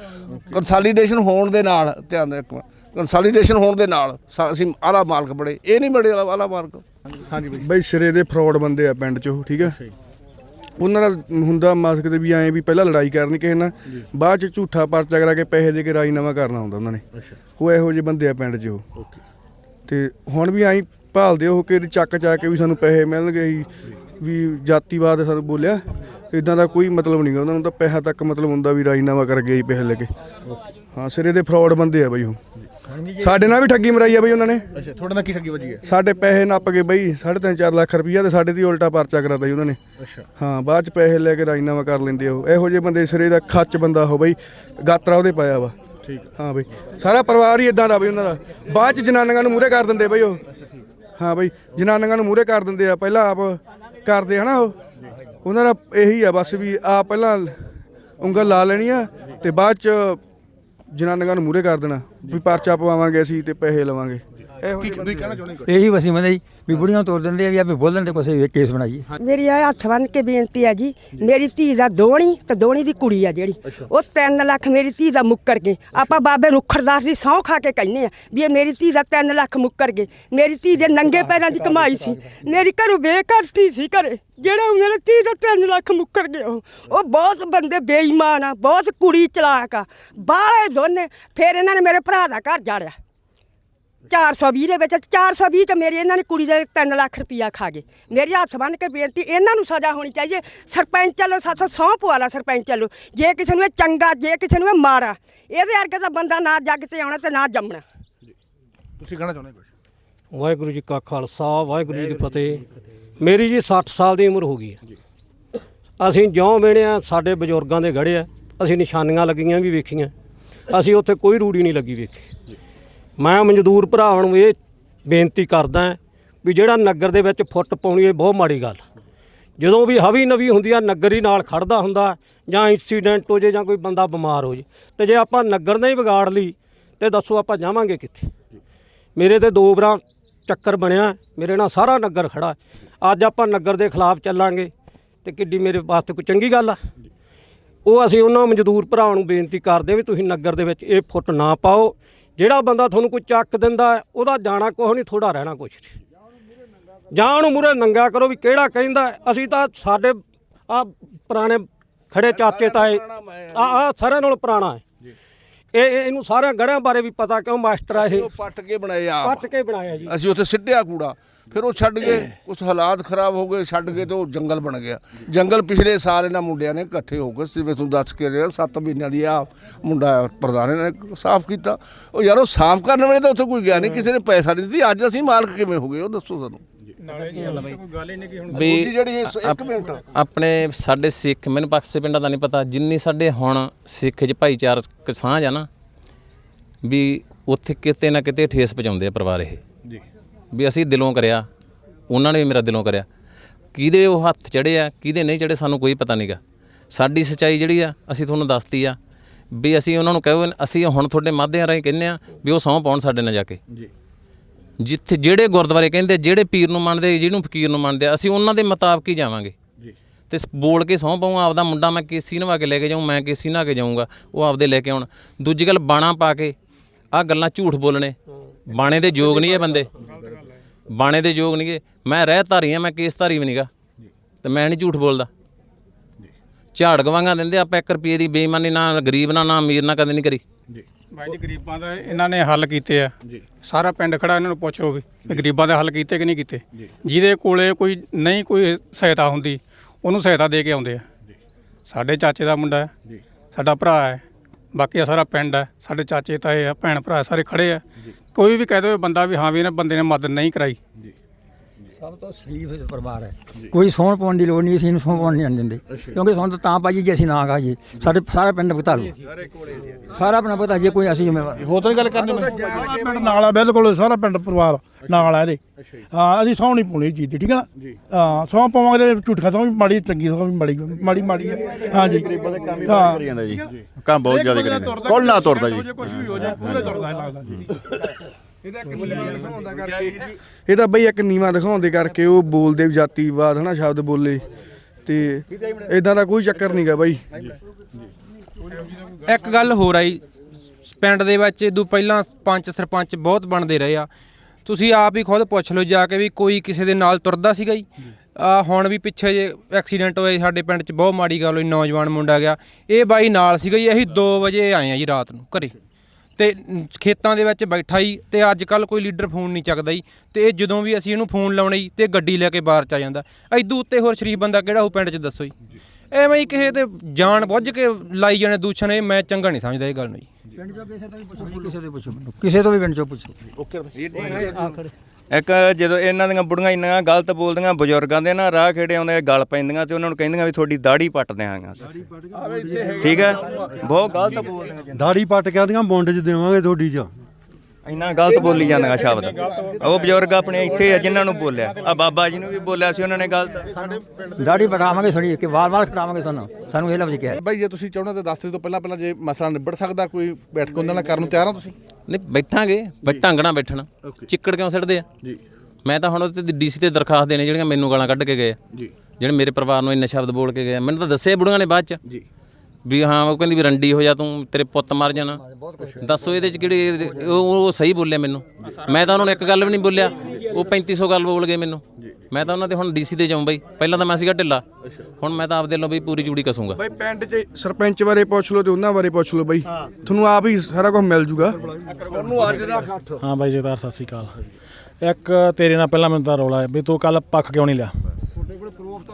ਕੰਸਾਲੀਡੇਸ਼ਨ ਹੋਣ ਦੇ ਨਾਲ ਧਿਆਨ ਦੇ ਇੱਕ ਕੰਸਾਲੀਡੇਸ਼ਨ ਹੋਣ ਦੇ ਨਾਲ ਅਸੀਂ ਆਲਾ ਮਾਲਕ ਬਣੇ ਇਹ ਨਹੀਂ ਬਣੇ ਆਲਾ ਮਾਲਕ। ਹਾਂਜੀ ਬਈ। ਬਈ ਸਿਰੇ ਦੇ ਫਰਾਡ ਬੰਦੇ ਆ ਪਿੰਡ 'ਚ ਉਹ ਠੀਕ ਆ ਉਹਨਾਂ ਦਾ ਹੁੰਦਾ ਮਾਸਕ ਤੇ ਵੀ ਐਂ ਵੀ ਪਹਿਲਾਂ ਲੜਾਈ ਕਰਨੀ ਕਿਸੇ ਨਾਲ ਬਾਅਦ 'ਚ ਝੂਠਾ ਪਰਚਾ ਕਰਾ ਕੇ ਪੈਸੇ ਦੇ ਕੇ ਰਾਜੀਨਾਮਾ ਕਰਨਾ ਹੁੰਦਾ ਉਹਨਾਂ ਨੇ। ਉਹ ਇਹੋ ਜਿਹੇ ਬੰਦੇ ਆ ਪਿੰਡ 'ਚ ਉਹ। ਤੇ ਹੁਣ ਵੀ ਐਂ ਭਾਲਦੇ ਉਹ ਕਿ ਚੱਕ ਚਾ ਕੇ ਵੀ ਸਾਨੂੰ ਪੈਸੇ ਮਿਲਣਗੇ ਜੀ, ਵੀ ਜਾਤੀਵਾਦ ਸਾਨੂੰ ਬੋਲਿਆ। ਇਦਾਂ ਦਾ ਕੋਈ ਮਤਲਬ ਨਹੀਂਗਾ ਉਹਨਾਂ ਨੂੰ ਤਾਂ ਪੈਸਾ ਤੱਕ ਮਤਲਬ ਹੁੰਦਾ ਵੀ ਰਾਜੀਨਾਮਾ ਕਰ ਗਏ ਜੀ ਪੈਸੇ ਲੈ ਕੇ। ਹਾਂ ਸਿਰੇ ਦੇ ਫਰਾਡ ਬੰਦੇ ਆ ਬਈ ਉਹ। ਸਾਡੇ ਨਾਲ ਵੀ ਠੱਗੀ ਮਰਾਈ ਆ ਬਈ ਉਹਨਾਂ ਨੇ। ਅੱਛਾ ਤੁਹਾਡੇ ਨਾਲ ਕੀ ਠੱਗੀ ਵੱਜੀ ਹੈ? ਸਾਡੇ ਪੈਸੇ ਨੱਪ ਗਏ ਬਈ 3.5 ਲੱਖ ਰੁਪਈਆ ਤੇ ਸਾਡੇ ਤੇ ਹੀ ਉਲਟਾ ਪਰਚਾ ਕਰਾਤਾ ਜੀ ਉਹਨਾਂ ਨੇ। ਅੱਛਾ। ਹਾਂ ਬਾਅਦ ਚ ਪੈਸੇ ਲੈ ਕੇ ਰਾਜੀਨਾਮਾ ਕਰ ਲੈਂਦੇ ਉਹ। ਇਹੋ ਜਿਹੇ ਬੰਦੇ ਸਿਰੇ ਦਾ ਖੱਚ ਬੰਦਾ ਹੋ ਬਈ ਗਾਤਰਾ ਉਹਦੇ ਪਾਇਆ ਵਾ। ਠੀਕ। ਹਾਂ ਬਈ ਸਾਰਾ ਪਰਿਵਾਰ ਹੀ ਇਦਾਂ ਦਾ ਬਈ ਉਹਨਾਂ ਦਾ। ਬਾਅਦ ਚ ਜਨਾਨੀਆਂ ਨੂੰ ਮੂਹਰੇ ਕਰ ਦਿੰਦੇ ਬਈ ਉਹ। ਹਾਂ ਬਈ, ਜਨਾਨੀਆਂ ਨੂੰ ਮੂਹਰੇ ਕਰ ਦਿੰਦੇ ਆ, ਪਹਿਲਾਂ ਆਪ ਕਰਦੇ ਹਨਾ ਉਹ। ਉਹਨਾਂ ਦਾ ਇਹੀ ਆ ਬਸ ਵੀ ਆ ਪਹਿਲਾਂ ਉਂਗਲ ਲਾ ਲੈਣੀ ਆ ਤੇ ਬਾਅਦ ਚ ਜਨਾਨੀਆਂ ਨੂੰ ਮੂਹਰੇ ਕਰ ਦੇਣਾ, ਵੀ ਪਰਚਾ ਪਵਾਵਾਂਗੇ ਅਸੀਂ ਤੇ ਪੈਸੇ ਲਵਾਂਗੇ। ਇਹੋ ਕੀ ਜਿਹੇ ਤੁਸੀਂ ਕਹਿਣਾ ਚਾਹੁੰਦੇ ਹੋ ਇਹੀ ਵਸੀ ਮੰਦੇ ਜੀ ਵੀ ਬੁੜੀਆਂ ਤੋੜ ਦਿੰਦੇ ਆ ਵੀ ਆਪੇ ਬੋਲਣ ਤੇ ਕੋਈ ਕੇਸ ਬਣਾਈਏ। ਮੇਰੀ ਇਹ ਹੱਥ ਬੰਨ ਕੇ ਬੇਨਤੀ ਹੈ ਜੀ ਮੇਰੀ ਧੀ ਦਾ ਦੋਣੀ ਤੇ ਦੋਣੀ ਦੀ ਕੁੜੀ ਆ ਜਿਹੜੀ। ਉਹ 3 ਲੱਖ ਮੇਰੀ ਧੀ ਦਾ ਮੁੱਕਰ ਗਏ। ਆਪਾਂ ਬਾਬੇ ਰੁਖੜਦਾਸ ਦੀ ਸਹੁੰ ਖਾ ਕੇ ਕਹਿੰਨੇ ਆ ਵੀ ਇਹ ਮੇਰੀ ਧੀ ਦਾ 3 ਲੱਖ ਮੁੱਕਰ ਗਏ। ਮੇਰੀ ਧੀ ਦੇ ਨੰਗੇ ਪੈਰਾਂ ਦੀ ਕਮਾਈ ਸੀ। ਮੇਰੀ ਘਰੋਂ ਬੇਘਰ ਸੀ ਘਰੇ। ਜਿਹੜਾ ਮੇਰੇ ਧੀ ਦਾ 3 ਲੱਖ ਮੁੱਕਰ ਗਏ ਉਹ। ਉਹ ਬਹੁਤ ਬੰਦੇ ਬੇਈਮਾਨ ਆ ਬਹੁਤ ਕੁੜੀ ਚਲਾਕ ਆ। ਬਾਹਲੇ ਦੋਨੇ ਫਿਰ ਇਹਨਾਂ ਨੇ ਮੇਰੇ ਭਰਾ ਦਾ ਘਰ ਜਾੜਿਆ। 420 ਦੇ ਵਿੱਚ 420 ਤੇ ਮੇਰੀ ਇਹਨਾਂ ਨੇ ਕੁੜੀ ਦੇ 3 ਲੱਖ ਰੁਪਇਆ ਖਾ ਗਏ। ਮੇਰੀ ਹੱਥ ਬੰਨ ਕੇ ਬੇਨਤੀ ਇਹਨਾਂ ਨੂੰ ਸਜ਼ਾ ਹੋਣੀ ਚਾਹੀਦੀ ਹੈ। ਸਰਪੰਚ ਵੱਲੋਂ ਸਾਥੋਂ ਸਹੁੰ ਪਵਾ ਲਾ ਸਰਪੰਚ ਵੱਲੋਂ ਜੇ ਕਿਸੇ ਨੂੰ ਇਹ ਚੰਗਾ ਜੇ ਕਿਸੇ ਨੂੰ ਇਹ ਮਾੜਾ ਇਹਦੇ ਵਰਗੇ ਦਾ ਬੰਦਾ ਨਾ ਜੱਗ ਤੇ ਆਉਣਾ ਤੇ ਨਾ ਜੰਮਣਾ। ਤੁਸੀਂ ਕਹਿਣਾ ਚਾਹੁੰਦੇ ਹੋ ਕੁਝ ਵਾਹਿਗੁਰੂ ਜੀ ਕਾ ਖਾਲਸਾ ਵਾਹਿਗੁਰੂ ਜੀ ਕੀ ਫਤਿਹ। ਮੇਰੀ ਜੀ 60 ਸਾਲ ਦੀ ਉਮਰ ਹੋ ਗਈ ਹੈ। ਅਸੀਂ ਜਿਉਂ ਵੇਣਿਆ ਸਾਡੇ ਬਜ਼ੁਰਗਾਂ ਦੇ ਗੜੇ ਆ ਅਸੀਂ ਨਿਸ਼ਾਨੀਆਂ ਲੱਗੀਆਂ ਵੀ ਵੇਖੀਆਂ। ਅਸੀਂ ਉੱਥੇ ਕੋਈ ਰੂੜੀ ਨਹੀਂ ਲੱਗੀ ਵੇਖੀ। ਮੈਂ ਮਜ਼ਦੂਰ ਭਰਾਵਾਂ ਨੂੰ ਇਹ ਬੇਨਤੀ ਕਰਦਾ ਵੀ ਜਿਹੜਾ ਨਗਰ ਦੇ ਵਿੱਚ ਫੁੱਟ ਪਾਉਣੀ ਇਹ ਬਹੁਤ ਮਾੜੀ ਗੱਲ। ਜਦੋਂ ਵੀ ਹਵੀ ਨਵੀ ਹੁੰਦੀ ਆ, ਨਗਰ ਹੀ ਨਾਲ ਖੜਦਾ ਹੁੰਦਾ, ਜਾਂ ਐਕਸੀਡੈਂਟ ਹੋ ਜੇ ਜਾਂ ਕੋਈ ਬੰਦਾ ਬਿਮਾਰ ਹੋ ਜੇ, ਤੇ ਜੇ ਆਪਾਂ ਨਗਰ ਨਹੀਂ ਵਿਗਾੜ ਲਈ, ਤੇ ਦੱਸੋ ਆਪਾਂ ਜਾਵਾਂਗੇ ਕਿੱਥੇ? ਮੇਰੇ ਤੇ ਦੋ ਬਰਾ ਚੱਕਰ ਬਣਿਆ, ਮੇਰੇ ਨਾਲ ਸਾਰਾ ਨਗਰ ਖੜਾ। ਅੱਜ ਆਪਾਂ ਨਗਰ ਦੇ ਖਿਲਾਫ ਚੱਲਾਂਗੇ, ਤੇ ਕਿੱਡੀ ਮੇਰੇ ਵਾਸਤੇ ਕੋਈ ਚੰਗੀ ਗੱਲ ਆ। ਉਹ ਅਸੀਂ ਉਹਨਾਂ ਮਜ਼ਦੂਰ ਭਰਾਵਾਂ ਨੂੰ ਬੇਨਤੀ ਕਰਦੇ ਵੀ ਤੁਸੀਂ ਨਗਰ ਦੇ ਵਿੱਚ ਇਹ ਫੁੱਟ ਨਾ ਪਾਓ ਜਿਹੜਾ ਬੰਦਾ ਤੁਹਾਨੂੰ ਕੋਈ ਚੱਕ ਦਿੰਦਾ ਉਹਦਾ ਜਾਣਾ ਕੁਛ ਨਹੀਂ ਥੋੜਾ ਰਹਿਣਾ ਕੁਛ ਨਹੀਂ। ਜਾਂ ਉਹਨੂੰ ਮੂਰੇ ਨੰਗਾ ਕਰੋ ਵੀ ਕਿਹੜਾ ਕਹਿੰਦਾ। ਅਸੀਂ ਤਾਂ ਸਾਡੇ ਆ ਪੁਰਾਣੇ ਖੜੇ ਚਾਚੇ ਤਾਏ ਆ ਆ ਸਾਰਿਆਂ ਨਾਲੋਂ ਪੁਰਾਣਾ ਹੈ। ਇਹ ਇਹ- ਇਹਨੂੰ ਸਾਰਿਆਂ ਗੜਿਆਂ ਬਾਰੇ ਵੀ ਪਤਾ ਕਿਉਂ ਮਾਸਟਰ ਆ ਇਹ? ਉਹ ਪੱਟ ਕੇ ਬਣਾਏ ਆ ਪੱਟ ਕੇ ਬਣਾਇਆ ਜੀ। ਅਸੀਂ ਉੱਥੇ ਸਿੱਟਿਆ ਕੂੜਾ। ਫਿਰ ਉਹ ਛੱਡ ਗਏ ਕੁਝ ਹਾਲਾਤ ਖਰਾਬ ਹੋ ਗਏ ਛੱਡ ਗਏ ਤੇ ਉਹ ਜੰਗਲ ਬਣ ਗਿਆ। ਜੰਗਲ ਪਿਛਲੇ ਸਾਲ ਇਹਨਾਂ ਮੁੰਡਿਆਂ ਨੇ ਇਕੱਠੇ ਹੋ ਕੇ ਸਿਵੇਂ ਤੁਹਾਨੂੰ ਦੱਸ ਕੇ ਰਿਹਾ 7 ਮਹੀਨਿਆਂ ਦੀ ਆ ਮੁੰਡਾ ਪ੍ਰਧਾਨ ਨੇ ਸਾਫ਼ ਕੀਤਾ। ਉਹ ਯਾਰ ਉਹ ਸਾਫ਼ ਕਰਨ ਵੇਲੇ ਤਾਂ ਉੱਥੇ ਕੋਈ ਗਿਆ ਨਹੀਂ ਕਿਸੇ ਨੇ ਪੈਸਾ ਨਹੀਂ ਦਿੱਤੀ। ਅੱਜ ਅਸੀਂ ਮਾਲਕ ਕਿਵੇਂ ਹੋ ਗਏ ਉਹ ਦੱਸੋ ਸਾਨੂੰ। ਵੀ ਆਪਣੇ ਸਾਡੇ ਸਿੱਖ ਮੈਨੂੰ ਪਾਕਿਸਤਾਨ ਪਿੰਡਾਂ ਦਾ ਨਹੀਂ ਪਤਾ ਜਿੰਨੀ ਸਾਡੇ ਹੁਣ ਸਿੱਖ ਚ ਭਾਈਚਾਰਕ ਸਾਂਝ ਆ ਨਾ ਵੀ ਉੱਥੇ ਕਿਤੇ ਨਾ ਕਿਤੇ ਠੇਸ ਪਹੁੰਚਾਉਂਦੇ ਆ ਪਰਿਵਾਰ ਇਹ। ਵੀ ਅਸੀਂ ਦਿਲੋਂ ਕਰਿਆ ਉਹਨਾਂ ਨੇ ਵੀ ਮੇਰਾ ਦਿਲੋਂ ਕਰਿਆ। ਕਿਹਦੇ ਉਹ ਹੱਥ ਚੜੇ ਆ ਕਿਹਦੇ ਨਹੀਂ ਚੜੇ ਸਾਨੂੰ ਕੋਈ ਪਤਾ ਨਹੀਂਗਾ ਸਾਡੀ ਸਚਾਈ ਜਿਹੜੀ ਆ ਅਸੀਂ ਤੁਹਾਨੂੰ ਦੱਸਤੀ ਆ ਵੀ ਅਸੀਂ ਉਹਨਾਂ ਨੂੰ ਕਹੋ ਅਸੀਂ ਹੁਣ ਤੁਹਾਡੇ ਮਾਧਿਅਮ ਰਾਹੀਂ ਕਹਿੰਦੇ ਆ ਵੀ ਉਹ ਸਹੁੰ ਪਾਉਣ ਸਾਡੇ ਨਾਲ ਜਾ ਕੇ। ਜੀ। ਜਿੱਥੇ ਜਿਹੜੇ ਗੁਰਦੁਆਰੇ ਕਹਿੰਦੇ ਜਿਹੜੇ ਪੀਰ ਨੂੰ ਮੰਨਦੇ ਜਿਹਨੂੰ ਫਕੀਰ ਨੂੰ ਮੰਨਦੇ ਆ, ਅਸੀਂ ਉਹਨਾਂ ਦੇ ਮੁਤਾਬਕ ਹੀ ਜਾਵਾਂਗੇ। ਜੀ। ਤੇ ਸ- ਬੋਲ ਕੇ ਸਹੁੰ ਪਾਊਂ ਆਪਦਾ ਮੁੰਡਾ ਮੈਂ ਕੇਸੀ ਨਵਾ ਕੇ ਲੈ ਕੇ ਜਾਊਂ ਮੈਂ ਕੇਸੀ ਨਵਾ ਕੇ ਜਾਊਂਗਾ ਉਹ ਆਪਦੇ ਲੈ ਕੇ ਆਉਣ। ਦੂਜੀ ਗੱਲ ਬਾਣਾ ਪਾ ਕੇ ਆਹ ਗੱਲਾਂ ਝੂਠ ਬੋਲਣੇ। ਬਾਣੇ ਦੇ ਯੋਗ ਨਹੀਂ ਇਹ ਬੰਦੇ। ਬਾਣੇ ਦੇ ਯੋਗ ਨਹੀਂਗੇ ਮੈਂ ਰਹਿ ਧਾਰੀ ਆ ਮੈਂ ਕੇਸ ਧਾਰੀ ਵੀ ਨਹੀਂਗਾ। ਤੇ ਮੈਂ ਨਹੀਂ ਝੂਠ ਬੋਲਦਾ। ਝਾੜ ਗਵਾਂਗਾ ਦਿੰਦੇ ਆਪਾਂ 1 ਰੁਪਏ ਦੀ ਬੇਈਮਾਨੀ ਨਾ ਗਰੀਬ ਨਾਲ ਨਾ ਅਮੀਰ ਨਾਲ ਕਦੇ ਨਹੀਂ ਕਰੀ। ਜੀ। ਭਾਈ ਜੀ ਗਰੀਬਾਂ ਦਾ ਇਹਨਾਂ ਨੇ ਹੱਲ ਕੀਤੇ ਆ। ਜੀ। ਸਾਰਾ ਪਿੰਡ ਖੜਾ ਇਹਨਾਂ ਨੂੰ ਪੁੱਛ ਲਓ ਵੀ ਗਰੀਬਾਂ ਦੇ ਹੱਲ ਕੀਤੇ ਕਿ ਨਹੀਂ ਕੀਤੇ? ਜਿਹਦੇ ਕੋਲੇ ਕੋਈ ਨਹੀਂ ਕੋਈ ਸਹਾਇਤਾ ਹੁੰਦੀ ਉਹਨੂੰ ਸਹਾਇਤਾ ਦੇ ਕੇ ਆਉਂਦੇ ਆ। ਸਾਡੇ ਚਾਚੇ ਦਾ ਮੁੰਡਾ ਹੈ। ਜੀ। ਸਾਡਾ ਭਰਾ ਹੈ। ਬਾਕੀ ਆ ਸਾਰਾ ਪਿੰਡ ਹੈ, ਸਾਡੇ ਚਾਚੇ ਤਾਏ ਆ, ਭੈਣ ਭਰਾ ਸਾਰੇ ਖੜੇ ਆ। ਕੋਈ ਵੀ ਕਹਿ ਦੇਵੇ ਬੰਦਾ ਵੀ ਹਾਂ ਵੀ ਇਹਨੇ ਬੰਦੇ ਨੇ ਮਦਦ ਨਹੀਂ ਕਰਾਈ। ਸਭ ਤੋਂ ਸ਼ਰੀਫ ਪਰਿਵਾਰ ਹੈ। ਕੋਈ ਸੌਣ ਪਾਉਣ ਦੀ ਲੋੜ ਨਹੀਂ ਅਸੀਂ ਇਹਨੂੰ ਸੌਣ ਪਾਉਣ ਨਹੀਂ ਦਿੰਦੇ। ਕਿਉਂਕਿ ਸੌਣ ਤਾਂ ਤਾਂ ਪਾਜੀ ਜੇ ਅਸੀਂ ਨਾ ਖਾਈਏ ਸਾਡੇ ਸਾਰਾ ਪਿੰਡ ਬਤਾ ਲਓ ਸਾਰਾ ਪਿੰਡ ਪਤਾ ਜੇ ਕੋਈ ਅਸੀਂ ਜ਼ਿੰਮੇਵਾਰ ਹੋਰ ਤਾਂ ਗੱਲ ਕਰਨੀ ਪਿੰਡ ਨਾਲ ਆ ਬਿਲਕੁਲ ਸਾਰਾ ਪਿੰਡ ਪਰਿਵਾਰ ਨਾਲ ਆ ਇਹਦੇ। ਹਾਂ ਅਸੀਂ ਸਹੁੰ ਨਹੀਂ ਪਾਉਣੀ ਚੀਜ਼ ਦੀ ਠੀਕ ਹੈ ਨਾ? ਹਾਂ ਸਹੁੰ ਪਾਵਾਂਗੇ ਤੇ ਝੂਠਾ ਸਹੁੰ ਵੀ ਮਾੜੀ ਚੰਗੀ ਸਹੁੰ ਵੀ ਮਾੜੀ ਮਾੜੀ ਮਾੜੀ ਹੈ ਹਾਂ ਜੀ। ਹਾਂ ਕਰੀ ਜਾਂਦਾ ਜੀ। ਕੰਮ ਬਹੁਤ ਜ਼ਿਆਦਾ ਕਰੀ ਜਾਂਦਾ। ਕੋਲ ਨਾ ਤੁਰਦਾ ਜੀ। ਕੁਝ ਵੀ ਹੋ ਜਾਏ ਪੂਰੇ ਤੁਰਦਾ ਲੱਗਦਾ ਜੀ। [laughs] ਇਹਦਾ ਇੱਕ ਨੀਵਾ ਦਿਖਾਉਂਦਾ ਕਰਕੇ। ਇਹ ਤਾਂ ਬਈ ਇੱਕ ਨੀਵਾ ਦਿਖਾਉਂਦੇ ਕਰਕੇ ਉਹ ਬੋਲਦੇ ਵੀ ਜਾਤੀਵਾਦ ਹਨਾ ਸ਼ਬਦ ਬੋਲੇ। ਤੇ ਇਦਾਂ ਦਾ ਕੋਈ ਚੱਕਰ ਨਹੀਂਗਾ ਬਈ। ਇੱਕ ਗੱਲ ਹੋਰ ਆਈ ਪਿੰਡ ਦੇ ਵਿੱਚ ਇਦੋਂ ਪਹਿਲਾਂ ਪੰਚ ਸਰਪੰਚ ਬਹੁਤ ਬਣਦੇ ਰਹੇ ਆ। ਤੁਸੀਂ ਆਪ ਹੀ ਖੁਦ ਪੁੱਛ ਲਓ ਜਾ ਕੇ ਵੀ ਕੋਈ ਕਿਸੇ ਦੇ ਨਾਲ ਤੁਰਦਾ ਸੀਗਾ ਜੀ। ਆ ਹੁਣ ਵੀ ਪਿੱਛੇ ਜੇ ਐਕਸੀਡੈਂਟ ਹੋਏ ਸਾਡੇ ਪਿੰਡ 'ਚ ਬਹੁਤ ਮਾੜੀ ਗੱਲ ਹੋਈ ਨੌਜਵਾਨ ਮੁੰਡਾ ਗਿਆ। ਇਹ ਬਾਈ ਨਾਲ ਸੀਗਾ ਜੀ ਅਸੀਂ 2 ਵਜੇ ਆਏ ਆ ਜੀ ਰਾਤ ਨੂੰ ਘਰੇ। ਤੇ ਖੇਤਾਂ ਦੇ ਵਿੱਚ ਬੈਠਾ ਹੀ ਤੇ ਅੱਜ ਕੱਲ ਕੋਈ ਲੀਡਰ ਫੋਨ ਨਹੀਂ ਚੱਕਦਾ ਜੀ। ਤੇ ਇਹ ਜਦੋਂ ਵੀ ਅਸੀਂ ਇਹਨੂੰ ਫੋਨ ਲਾਉਣਾ ਜੀ ਤੇ ਗੱਡੀ ਲੈ ਕੇ ਬਾਹਰ ਚ ਆ ਜਾਂਦਾ। ਐਦੂ ਉੱਤੇ ਹੋਰ ਸ਼ਰੀਫ ਬੰਦਾ ਕਿਹੜਾ ਹੋ ਪਿੰਡ 'ਚ ਦੱਸੋ ਜੀ। ਐਵੇਂ ਹੀ ਕਿਸੇ ਤੇ ਜਾਣ ਬੁੱਝ ਕੇ ਲਾਈ ਜਾਣੇ ਦੂਸ਼ਣ ਇਹ ਮੈਂ ਚੰਗਾ ਨਹੀਂ ਸਮਝਦਾ ਇਹ ਗੱਲ ਨੂੰ ਜੀ। ਪਿੰਡ ਚੋਂ ਕਿਸੇ ਤੋਂ ਵੀ ਪੁੱਛੋ ਜੀ, ਕਿਸੇ ਤੋਂ ਪੁੱਛੋ ਮੈਨੂੰ। ਕਿਸੇ ਤੋਂ ਵੀ ਪਿੰਡ ਚੋਂ ਪੁੱਛੋ। ਇੱਕ ਜਦੋਂ ਇਹਨਾਂ ਦੀਆਂ ਬੁੜੀਆਂ ਇੰਨੀਆਂ ਗਲਤ ਬੋਲਦੀਆਂ ਬਜ਼ੁਰਗਾਂ ਦੇ ਨਾ ਰਾਹ ਖੇੜੇ ਆਉਂਦੇ ਗਲ ਪੈਂਦੀਆਂ ਤੇ ਉਹਨਾਂ ਨੂੰ ਕਹਿੰਦੀਆਂ ਵੀ ਤੁਹਾਡੀ ਦਾੜੀ ਪੱਟ ਦਿਆਂਗਾ ਠੀਕ ਹੈ? ਬਹੁਤ ਗਲਤ ਬੋਲਦੀਆਂ ਦਾੜੀ ਪੱਟ ਕੇ ਆਦੀਆਂ ਮੁੰਡ ਚ ਦੇਵਾਂਗੇ ਤੁਹਾਡੀ ਚ। ਇੰਨਾ ਗਲਤ ਬੋਲੀ ਜਾਂਦੀਆਂ ਸ਼ਬਦ। ਉਹ ਬਜ਼ੁਰਗ ਆਪਣੇ ਇੱਥੇ ਆ ਜਿਨ੍ਹਾਂ ਨੂੰ ਬੋਲਿਆ। ਆ ਬਾਬਾ ਜੀ ਨੂੰ ਵੀ ਬੋਲਿਆ ਸੀ ਉਹਨਾਂ ਨੇ ਗਲਤ। ਦਾੜੀ ਬਟਾਵਾਂਗੇ ਸੁਣੀ ਕਿ ਵਾਰ-ਵਾਰ ਖੜਾਵਾਂਗੇ ਸਾਨੂੰ। ਸਾਨੂੰ ਇਹ ਲਫ਼ਜ਼ ਕਿਹਾ ਹੈ। ਬਾਈ ਜੇ ਤੁਸੀਂ ਚਾਹੁੰਦੇ ਤਾਂ ਦੱਸ ਦਿਓ ਤੋਂ ਪਹਿਲਾਂ ਪਹਿਲਾਂ ਜੇ ਮਸਲਾ ਨਿਬੜ ਸਕਦਾ ਕੋਈ ਬੈਠਕ ਉਹਨਾਂ ਨਾਲ ਕਰਨ ਨੂੰ ਤਿਆਰ ਹੋ ਤੁਸੀਂ? ਨਹੀਂ ਬੈਠਾਂਗੇ। ਬਟ ਢੰਗ ਨਾਲ ਬੈਠਣਾ। ਚਿੱਕੜ ਕਿਉਂ ਸਿੱਟਦੇ ਆ? ਜੀ। ਮੈਂ ਤਾਂ ਹੁਣ ਉਹਤੇ ਡੀਸੀ ਤੇ ਦਰਖਾਸਤ ਦੇਣੇ ਜਿਹੜੀਆਂ ਮੈਨੂੰ ਗਾਲਾਂ ਕੱਢ ਕੇ ਗਏ ਆ। ਜੀ। ਜਿਹੜੇ ਮੇਰੇ ਪਰਿਵਾਰ ਨੂੰ ਇੰਨੇ ਸ਼ਬਦ ਬੋਲ ਕੇ ਗਏ ਆ। ਮੈਨੂੰ ਤਾਂ ਦੱਸਿਆ ਬੁੜੀਆਂ ਨੇ ਬਾਅਦ ਚ। ਜੀ। ਵੀ ਹਾਂ ਉਹ ਕਹਿੰਦੀ ਵੀ ਰੰਡੀ ਹੋ ਜਾ ਤੂੰ ਤੇਰੇ ਪੁੱਤ ਮਰ ਜਾਣਾ। ਦੱਸੋ ਇਹਦੇ ਚ ਕਿਹੜੀ ਉਹ ਉਹ ਸਹੀ ਬੋਲਿਆ ਮੈਨੂੰ। ਮੈਂ ਤਾਂ ਉਹਨਾਂ ਨੂੰ ਇੱਕ ਗੱਲ ਵੀ ਨਹੀਂ ਬੋਲਿਆ ਉਹ 3500 ਗੱਲ ਬੋਲ ਗਏ ਮੈਨੂੰ। ਮੈਂ ਤਾਂ ਉਹਨਾਂ ਤੇ ਹੁਣ ਡੀਸੀ ਤੇ ਜਾਉਂ ਬਈ। ਪਹਿਲਾਂ ਤਾਂ ਮੈਂ ਸੀਗਾ ਢਿੱਲਾ। ਹੁਣ ਮੈਂ ਤਾਂ ਆਪਦੇ ਲੋ ਬਈ ਪੂਰੀ ਚੂੜੀ ਕਸੂੰਗਾ। ਬਈ ਪਿੰਡ 'ਚ ਸਰਪੰਚ ਬਾਰੇ ਪੁੱਛ ਲਓ ਤੇ ਉਹਨਾਂ ਬਾਰੇ ਪੁੱਛ ਲਓ ਬਈ। ਤੁਹਾਨੂੰ ਆਪ ਹੀ ਸਾਰਾ ਕੁਝ ਮਿਲ ਜੂਗਾ। ਹਾਂ ਬਾਈ ਜਗਤਾਰ ਸਤਿ ਸ੍ਰੀ ਅਕਾਲ। ਇੱਕ ਤੇਰੇ ਨਾਲ ਪਹਿਲਾਂ ਮੈਨੂੰ ਤਾਂ ਰੌਲਾ ਹੈ ਵੀ ਤੂੰ ਕੱਲ ਪੱਖ ਕਿਉਂ ਨਹੀਂ ਲਿਆ?